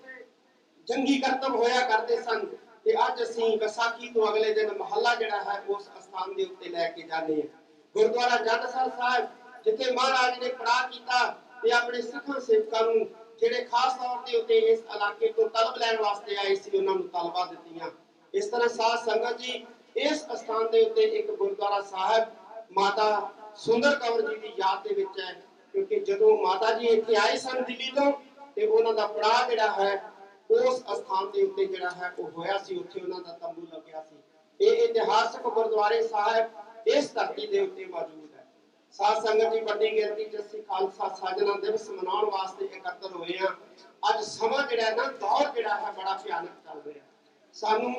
ਜੰਗੀ ਕਰਤਬ ਹੋਇਆ ਕਰਦੇ ਸਨ, ਤੇ ਅੱਜ ਅਸੀਂ ਵਿਸਾਖੀ ਤੋਂ ਅਗਲੇ ਦਿਨ ਮਹੱਲਾ ਜਿਹੜਾ ਹੈ, ਉਸ ਸਥਾਨ ਦੇ ਉੱਤੇ ਲੈ ਕੇ ਜਾਂਦੇ ਹਾਂ। ਗੁਰਦੁਆਰਾ ਜੱਟਸਰ ਸਾਹਿਬ, ਜਿੱਥੇ ਮਹਾਰਾਜ ਨੇ ਪੜਾਅ ਕੀਤਾ ਤੇ ਆਪਣੇ ਸਿੱਖਾਂ ਸੇਵਕਾਂ ਨੂੰ, ਜਿਹੜੇ ਖਾਸ ਤੌਰ ਤੇ ਉੱਤੇ ਇਸ ਇਲਾਕੇ ਤੋਂ ਤਲਬ ਲੈਣ ਵਾਸਤੇ ਆਏ ਸੀ, ਉਹਨਾਂ ਨੂੰ ਤਲਬਾ ਦਿੱਤੀਆਂ। ਇਸ ਤਰ੍ਹਾਂ ਸਾਧ ਸੰਗਤ ਜੀ ਇਸ ਅਸਥਾਨ ਦੇ ਉੱਤੇ ਇੱਕ ਗੁਰਦੁਆਰਾ ਸਾਹਿਬ ਮਾਤਾ ਸੁੰਦਰ ਕੌਰ ਜੀ ਦੀ ਯਾਦ ਦੇ ਵਿੱਚ ਹੈ, ਕਿਉਂਕਿ ਜਦੋਂ ਮਾਤਾ ਜੀ ਇੱਥੇ ਆਏ ਸਨ ਦਿੱਲੀ ਤੋਂ, ਤੇ ਉਹਨਾਂ ਦਾ ਪੜਾਅ ਜਿਹੜਾ ਹੈ, ਉਸ ਸਥਾਨ ਦੇ ਉੱਤੇ ਜਿਹੜਾ ਹੈ, ਉਹ ਹੋਇਆ ਸੀ, ਉੱਥੇ ਉਹਨਾਂ ਦਾ ਤੰਬੂ ਲੱਗਿਆ ਸੀ। ਇਹ ਇਤਿਹਾਸਕ ਗੁਰਦੁਆਰੇ ਸਾਹਿਬ ਇਸ ਧਰਤੀ ਦੇ ਉੱਤੇ ਮੌਜੂਦ ਹੈ। ਸਾਧ ਸੰਗਤ ਦੀ ਵੱਡੀ ਗਿਣਤੀ ਚ ਅਸੀਂ ਖਾਲਸਾ ਸਾਜਣਾ ਦਿਵਸ ਮਨਾਉਣ ਵਾਸਤੇ ਇਕੱਤਰ ਹੋਏ ਆ ਅੱਜ ਸਮਾਂ ਜਿਹੜਾ ਹੈ ਨਾ, ਦੌਰ ਜਿਹੜਾ ਹੈ, ਬੜਾ ਭਿਆਨਕ ਚੱਲ ਰਿਹਾ ਸਾਨੂੰ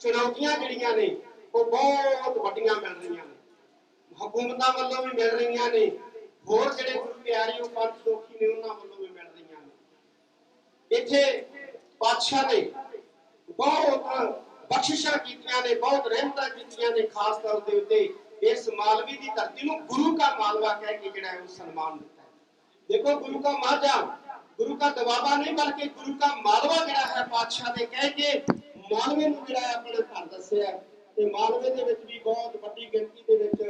ਚੁਣੌਤੀਆਂ ਜਿਹੜੀਆਂ ਨੇ ਉਹ ਬਹੁਤ ਵੱਡੀਆਂ ਮਿਲ ਰਹੀਆਂ ਨੇ। ਹਕੂਮਤਾਂ ਵੱਲੋਂ ਵੀ ਮਿਲ ਰਹੀਆਂ ਨੇ। ਹੋਰ ਜਿਹੜੇ ਗੁਰੂ ਪਿਆਰੇ ਉਹ ਪੰਥ ਦੋਖੀ ਨੇ, ਉਹਨਾਂ ਵੱਲੋਂ ਵੀ ਮਿਲ ਰਹੀਆਂ ਨੇ। ਇੱਥੇ ਪਾਤਸ਼ਾਹ ਨੇ ਬਹੁਤ ਬਖਸ਼ਿਸ਼ਾਂ ਕੀਤੀਆਂ ਨੇ, ਬਹੁਤ ਰਹਿਮਤਾਂ ਕੀਤੀਆਂ ਨੇ, ਖਾਸ ਤੌਰ ਦੇ ਉੱਤੇ ਇਸ ਮਾਲਵੀ ਦੀ ਧਰਤੀ ਨੂੰ ਗੁਰੂ ਕਾ ਮਾਲਵਾ ਕਹਿ ਕੇ ਜਿਹੜਾ ਹੈ ਉਹ ਸਨਮਾਨ ਦਿੱਤਾ ਹੈ। ਦੇਖੋ, ਗੁਰੂ ਕਾ ਮਾਝਾ, ਗੁਰੂ ਕਾ ਦਵਾਬਾ ਨਹੀਂ, ਬਲਕਿ ਗੁਰੂ ਕਾ ਮਾਲਵਾ ਜਿਹੜਾ ਹੈ ਪਾਤਸ਼ਾਹ ਨੇ ਕਹਿ ਕੇ ਮਾਲਵੇ ਨੂੰ ਜਿਹੜਾ ਹੈ ਆਪਣਾ ਘਰ ਦੱਸਿਆ ਤੇ ਮਾਲਵੇ ਦੇ ਵਿੱਚ ਵੀ ਬਹੁਤ ਵੱਡੀ ਗਿਣਤੀ ਦੇ ਵਿੱਚ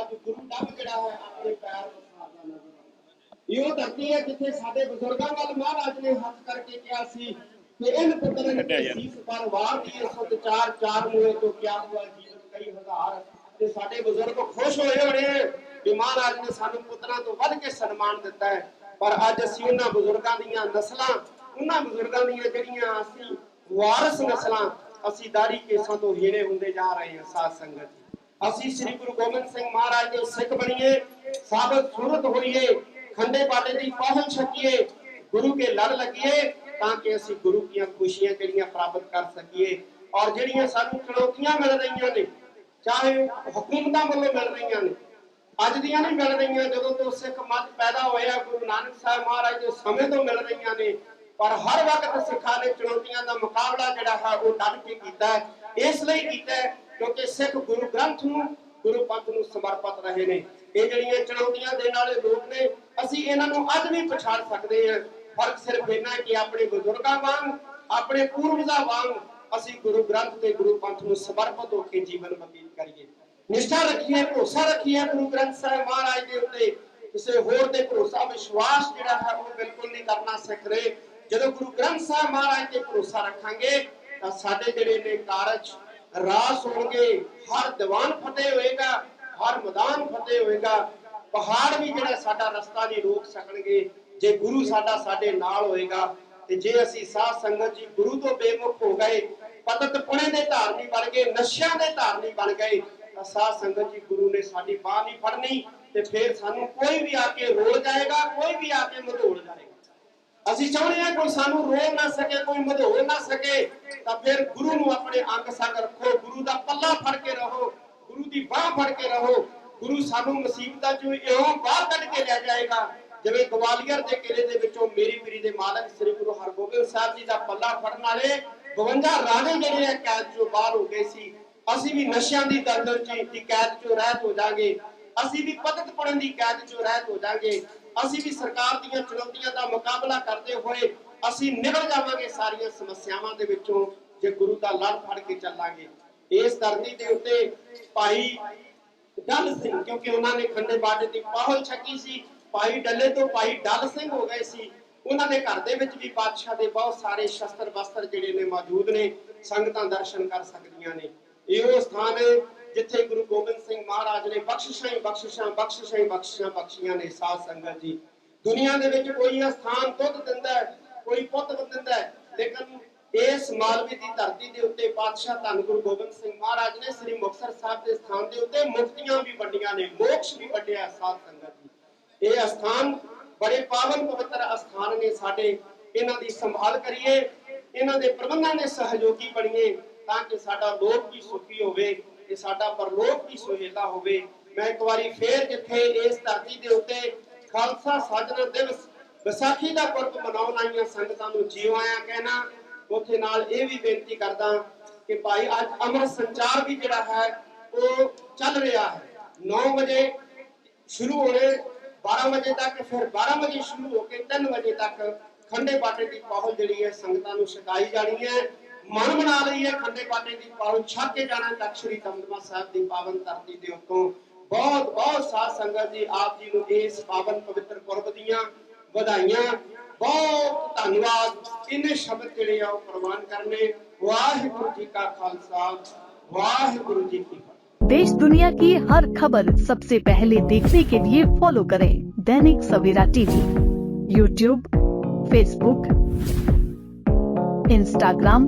ਅੱਜ ਗੁਰੂ ਡੱਬ ਜਿਹੜਾ ਹੈ ਆਪਣੇ ਪੈਰ ਪਸਾਰਦਾ ਨਜ਼ਰ ਇਹੋ ਧਰਤੀ ਹੈ ਜਿੱਥੇ ਸਾਡੇ ਬਜ਼ੁਰਗਾਂ ਵੱਲ ਮਹਾਰਾਜ ਨੇ ਹੱਥ ਕਰਕੇ ਕਿਹਾ ਸੀ ਕਿ ਇਹਨ ਪੁੱਤਰਨ ਸੀਸ ਪਰ ਵਾਰ ਦੀ ਸੁਤ ਚਾਰ ਚਾਰ ਮੂਏ ਤੋਂ ਕਿਆ ਹੁਆ ਜੀਵਨ ਕਈ ਹਜ਼ਾਰ ਤੇ ਸਾਡੇ ਬਜ਼ੁਰਗ ਖੁਸ਼ ਹੋਏ ਹੋਣੇ ਕਿ ਮਹਾਰਾਜ ਨੇ ਸਾਨੂੰ ਪੁੱਤਰਾਂ ਤੋਂ ਵੱਧ ਕੇ ਸਨਮਾਨ ਦਿੱਤਾ ਹੈ। ਪਰ ਅੱਜ ਅਸੀਂ ਉਹਨਾਂ ਬਜ਼ੁਰਗਾਂ ਦੀਆਂ ਨਸਲਾਂ ਉਹਨਾਂ ਬਜ਼ੁਰਗਾਂ ਦੀਆਂ ਜਿਹੜੀਆਂ ਅਸੀਂ ਵਾਰਸ ਨਸਲਾਂ ਅਸੀਂ ਦਾੜੀ ਕੇਸਾਂ ਤੋਂ ਹੀਣੇ ਹੁੰਦੇ ਜਾ ਰਹੇ ਹਾਂ ਸਾਧ ਸੰਗਤ ਅਸੀਂ ਸ੍ਰੀ ਗੁਰੂ ਗੋਬਿੰਦ ਸਿੰਘ ਮਹਾਰਾਜ ਦੇ ਸਿੱਖ ਬਣੀਏ, ਸਾਬਤ ਸੂਰਤ ਹੋਈਏ, ਖੰਡੇ ਬਾਟੇ ਦੀ ਪਾਹਲ ਛਕੀਏ, ਗੁਰੂ ਕੇ ਲੜ ਲੱਗੀਏ, ਤਾਂ ਕਿ ਅਸੀਂ ਗੁਰੂ ਦੀਆਂ ਖੁਸ਼ੀਆਂ ਜਿਹੜੀਆਂ ਪ੍ਰਾਪਤ ਕਰ ਸਕੀਏ। ਔਰ ਜਿਹੜੀਆਂ ਸਾਨੂੰ ਚੁਣੌਤੀਆਂ ਮਿਲ ਰਹੀਆਂ ਨੇ, ਚਾਹੇ ਹਕੂਮਤਾਂ ਵੱਲੋਂ ਮਿਲ ਰਹੀਆਂ ਨੇ, ਅੱਜ ਦੀਆਂ ਨਹੀਂ ਮਿਲ ਰਹੀਆਂ, ਜਦੋਂ ਤੋਂ ਸਿੱਖ ਮਤ ਪੈਦਾ ਹੋਇਆ, ਗੁਰੂ ਨਾਨਕ ਸਾਹਿਬ ਮਹਾਰਾਜ ਦੇ ਸਮੇਂ ਤੋਂ ਮਿਲ ਰਹੀਆਂ ਨੇ ਪਰ ਹਰ ਵਕਤ ਸਿੱਖਾਂ ਨੇ ਚੁਣੌਤੀਆਂ ਦਾ ਮੁਕਾਬਲਾ ਜਿਹੜਾ ਹੈ ਉਹ ਡਟ ਕੇ ਕੀਤਾ ਇਸ ਲਈ ਕੀਤਾ ਕਿਉਂਕਿ ਸਿੱਖ ਗੁਰੂ ਗ੍ਰੰਥ ਨੂੰ, ਗੁਰੂ ਪੰਥ ਨੂੰ ਸਮਰਪਿਤ ਰਹੇ ਨੇ। ਇਹ ਜਿਹੜੀਆਂ ਚੁਣੌਤੀਆਂ ਦੇਣ ਵਾਲੇ ਲੋਕ ਨੇ, ਅਸੀਂ ਇਹਨਾਂ ਨੂੰ ਅੱਜ ਵੀ ਪਛਾਣ ਸਕਦੇ ਹਾਂ। ਫ਼ਰਕ ਸਿਰਫ ਇੰਨਾ ਕਿ ਆਪਣੇ ਬਜ਼ੁਰਗਾਂ ਵਾਂਗ, ਆਪਣੇ ਪੂਰਵਜਾਂ ਵਾਂਗ ਅਸੀਂ ਗੁਰੂ ਗ੍ਰੰਥ ਤੇ ਗੁਰੂ ਪੰਥ ਨੂੰ ਸਮਰਪਿਤ ਹੋ ਕੇ ਜੀਵਨ ਬਤੀਤ ਕਰੀਏ। ਨਿਸ਼ਠਾ ਰੱਖੀਏ, ਭਰੋਸਾ ਰੱਖੀਏ ਗੁਰੂ ਗ੍ਰੰਥ ਸਾਹਿਬ ਮਹਾਰਾਜ ਦੇ ਉੱਤੇ। ਕਿਸੇ ਹੋਰ ਤੇ ਭਰੋਸਾ, ਵਿਸ਼ਵਾਸ ਜਿਹੜਾ ਹੈ ਉਹ ਬਿਲਕੁਲ ਨਹੀਂ ਕਰਨਾ ਸਿੱਖ ਰਹੇ। ਜਦੋਂ ਗੁਰੂ ਗ੍ਰੰਥ ਸਾਹਿਬ ਮਹਾਰਾਜ ਤੇ ਭਰੋਸਾ ਰੱਖਾਂਗੇ ਤਾਂ ਸਾਡੇ ਜਿਹੜੇ ਨੇ ਕਾਰਜ ਰਾਸ ਹੋਣਗੇ, ਹਰ ਦੀਵਾਨ ਫਤਿਹ ਹੋਏਗਾ, ਹਰ ਮੈਦਾਨ ਫਤਿਹ ਹੋਏਗਾ, ਪਹਾੜ ਵੀ ਜਿਹੜਾ ਸਾਡਾ ਰਸਤਾ ਨਹੀਂ ਰੋਕ ਸਕਣਗੇ, ਜੇ ਗੁਰੂ ਸਾਡਾ ਸਾਡੇ ਨਾਲ ਹੋਏਗਾ, ਤੇ ਜੇ ਅਸੀਂ ਸਾਧ ਸੰਗਤ ਜੀ ਗੁਰੂ ਤੋਂ ਬੇਮੁਖ ਹੋ ਗਏ, ਪਤਤ ਪੁਣੇ ਦੇ ਧਾਰਨੀ ਬਣ ਗਏ, ਨਸ਼ਿਆਂ ਦੇ ਧਾਰਨੀ ਬਣ ਗਏ, ਤਾਂ ਸਾਧ ਸੰਗਤ ਜੀ ਗੁਰੂ ਨੇ ਸਾਡੀ ਬਾਹ ਨਹੀਂ ਫੜਨੀ, ਤੇ ਫਿਰ ਸਾਨੂੰ ਕੋਈ ਵੀ ਆ ਕੇ ਰੋਲ ਜਾਏਗਾ, ਕੋਈ ਵੀ ਆ ਕੇ ਮਧੋੜ ਜਾਏਗਾ। ਅਸੀਂ ਚਾਹੁੰਦੇ ਹਾਂ ਕੋਈ ਸਾਨੂੰ ਰੋ ਨਾ ਸਕੇ, ਕੋਈ ਮਧੋੜ ਨਾ ਸਕੇ, ਤਾਂ ਫਿਰ ਗੁਰੂ ਨੂੰ ਆਪਣੇ ਅੰਗ ਸੰਗ ਰੱਖੋ, ਗੁਰੂ ਦਾ ਪੱਲਾ ਫੜ ਕੇ ਰਹੋ, ਗੁਰੂ ਦੀ ਬਾਹ ਫੜ ਕੇ ਰਹੋ। ਗੁਰੂ ਸਾਨੂੰ ਮੁਸੀਬਤਾਂ ਚੋਂ ਇਉਂ ਬਾਹਰ ਕੱਢ ਕੇ ਲੈ ਜਾਏਗਾ। ਜਿਵੇਂ ਗਵਾਲੀਅਰ ਦੇ ਕਿਲੇ ਦੇ ਵਿੱਚੋਂ ਮੇਰੀ ਪੀਰੀ ਦੇ ਮਾਲਕ ਸ੍ਰੀ ਗੁਰੂ ਹਰਗੋਬਿੰਦ ਸਾਹਿਬ ਜੀ ਦਾ ਪੱਲਾ ਫੜਨ ਵਾਲੇ 52 ਰਾਜੇ ਜਿਹੜੇ ਆ, ਕੈਦ ਚੋਂ ਬਾਹਰ ਹੋ ਗਏ ਸੀ। ਅਸੀਂ ਵੀ ਨਸ਼ਿਆਂ ਦੀ ਦਲਦਲ ਚ ਕੈਦ ਚੋਂ ਰਹਿਤ ਹੋ ਜਾਾਂਗੇ। ਅਸੀਂ ਵੀ ਪਤਤ ਪੜਨ ਦੀ ਕੈਦ ਚੋਂ ਰਹਿਤ ਹੋ ਜਾਾਂਗੇ। ਅਸੀਂ ਵੀ ਸਰਕਾਰ ਦੀਆਂ ਚੁਣੌਤੀਆਂ ਦਾ ਮੁਕਾਬਲਾ ਕਰਦੇ ਹੋਏ ਅਸੀਂ ਨਿਕਲ ਜਾਵਾਂਗੇ ਸਾਰੀਆਂ ਸਮੱਸਿਆਵਾਂ ਦੇ ਵਿੱਚੋਂ, ਜੇ ਗੁਰੂ ਦਾ ਲੜ ਫੜ ਕੇ ਚੱਲਾਂਗੇ। ਇਸ ਧਰਤੀ ਦੇ ਉੱਤੇ ਭਾਈ ਡੱਲ ਸਿੰਘ, ਕਿਉਂਕਿ ਉਹਨਾਂ ਨੇ ਖੰਡੇ ਬਾਟੇ ਦੀ ਪਾਹਲ ਛਕੀ ਸੀ, ਭਾਈ ਡੱਲੇ ਤੋਂ ਭਾਈ ਡੱਲ ਸਿੰਘ ਹੋ ਗਏ ਸੀ। ਉਹਨਾਂ ਦੇ ਘਰ ਦੇ ਵਿੱਚ ਵੀ ਬਾਦਸ਼ਾਹ ਦੇ ਬਹੁਤ ਸਾਰੇ ਸ਼ਸਤਰ ਵਸਤਰ ਜਿਹੜੇ ਨੇ ਮੌਜੂਦ ਨੇ, ਸੰਗਤਾਂ ਦਰਸ਼ਨ ਕਰ ਸਕਦੀਆਂ ਨੇ। ਇਹ ਉਹ ਸਥਾਨ ਹੈ ਜਿੱਥੇ ਗੁਰੂ ਗੋਬਿੰਦ ਸਿੰਘ ਮਹਾਰਾਜ ਨੇ ਬਖਸ਼ਿਸ਼ਾਂ ਹੀ ਬਖਸ਼ਿਸ਼ਾਂ ਬਖਸ਼ਿਸ਼ਾਂ ਹੀ ਬਖਸ਼ਿਸ਼ਾਂ ਬਖਸ਼ੀਆਂ ਨੇ ਸਾਧ ਸੰਗਤ ਜੀ। ਦੁਨੀਆ ਦੇ ਵਿੱਚ ਕੋਈ ਅਸਥਾਨ ਤੁੱਤ ਦਿੰਦਾ ਹੈ, ਕੋਈ ਪੁੱਤ ਦਿੰਦਾ ਹੈ, ਲੇਕਿਨ ਇਸ ਮਾਲਵੇ ਦੀ ਧਰਤੀ ਦੇ ਉੱਤੇ ਪਾਤਸ਼ਾਹ ਧੰਨ ਗੁਰੂ ਗੋਬਿੰਦ ਸਿੰਘ ਮਹਾਰਾਜ ਨੇ ਸ੍ਰੀ ਮੁਕਤਸਰ ਸਾਹਿਬ ਦੇ ਸਥਾਨ ਦੇ ਉੱਤੇ ਮੁਕਤੀਆਂ ਵੀ ਵੰਡੀਆਂ ਨੇ, ਮੋਕਸ਼ ਵੀ ਵੰਡਿਆ ਸਾਧ ਸੰਗਤ ਜੀ। ਇਹ ਅਸਥਾਨ ਬੜੇ ਪਾਵਨ ਪਵਿੱਤਰ ਅਸਥਾਨ ਨੇ ਸਾਡੇ। ਇਹਨਾਂ ਦੀ ਸੰਭਾਲ ਕਰੀਏ, ਇਹਨਾਂ ਦੇ ਪ੍ਰਬੰਧਾਂ ਦੇ ਸਹਿਯੋਗੀ ਬਣੀਏ, ਤਾਂ ਕਿ ਸਾਡਾ ਲੋਕ ਵੀ ਸੁਖੀ ਹੋਵੇ। ਤੇ ਸਾਡਾ ਪਰਲੋਕ ਵੀ ਸੁਹੇਲਾ ਹੋਵੇ, ਮੈਂ ਇੱਕ ਵਾਰੀ ਫੇਰ ਜਿੱਥੇ ਇਸ ਧਰਤੀ ਦੇ ਉੱਤੇ ਖਾਲਸਾ ਸਾਜਨਾ ਦਿਵਸ ਵਿਸਾਖੀ ਦਾ ਪੁਰਬ ਮਨਾਉਣ ਆਈਆਂ ਸੰਗਤਾਂ ਨੂੰ ਜੀਵ ਆਇਆ ਕਹਿਣਾ, ਉੱਥੇ ਨਾਲ ਇਹ ਵੀ ਬੇਨਤੀ ਕਰਦਾ ਕਿ ਭਾਈ ਅੱਜ ਅੰਮ੍ਰਿਤ ਸੰਚਾਰ ਵੀ ਜਿਹੜਾ ਹੈ, ਉਹ ਚੱਲ ਰਿਹਾ ਹੈ। 9 ਵਜੇ ਸ਼ੁਰੂ ਹੋਣੇ 12 ਵਜੇ ਤੱਕ, ਫਿਰ 12 ਵਜੇ ਸ਼ੁਰੂ ਹੋ ਕੇ 3 ਵਜੇ ਤੱਕ ਖੰਡੇ ਬਾਟੇ ਦੀ ਪਹੁੰਚ ਜਿਹੜੀ ਹੈ ਸੰਗਤਾਂ ਨੂੰ ਛਕਾਈ ਜਾਣੀ ਹੈ। ਮਨ ਬਣਾ ਲਈ ਹੈ ਖੰਡੇ ਬਾਟੇ ਦੀ ਪਾਹਲ ਛਕ ਕੇ ਜਾਣਾ ਤੱਕ ਸ਼੍ਰੀ ਦਮਦਮਾ ਸਾਹਿਬ ਦੀ ਪਾਵਨ ਧਰਤੀ ਦੇ ਉੱਤੋਂ ਬਹੁਤ ਬਹੁਤ ਸਾਧ ਸੰਗਤ ਜੀ ਆਪ ਜੀ ਨੂੰ ਇਸ ਪਾਵਨ ਪਵਿੱਤਰ ਪੁਰਬ ਦੀਆਂ ਵਧਾਈਆਂ ਬਹੁਤ ਧੰਨਵਾਦ ਇਹਨੇ ਸ਼ਬਦ ਜਿਹੜੇ ਆ ਉਹ ਪ੍ਰਵਾਨ ਕਰਨੇ ਵਾਹਿਗੁਰੂ ਜੀ ਕਾ ਖਾਲਸਾ ਵਾਹਿਗੁਰੂ ਜੀ ਕੀ ਫਤਿਹ देश दुनिया की हर खबर सबसे पहले देखने के लिए फॉलो करें Dainik Savera TV YouTube Facebook Instagram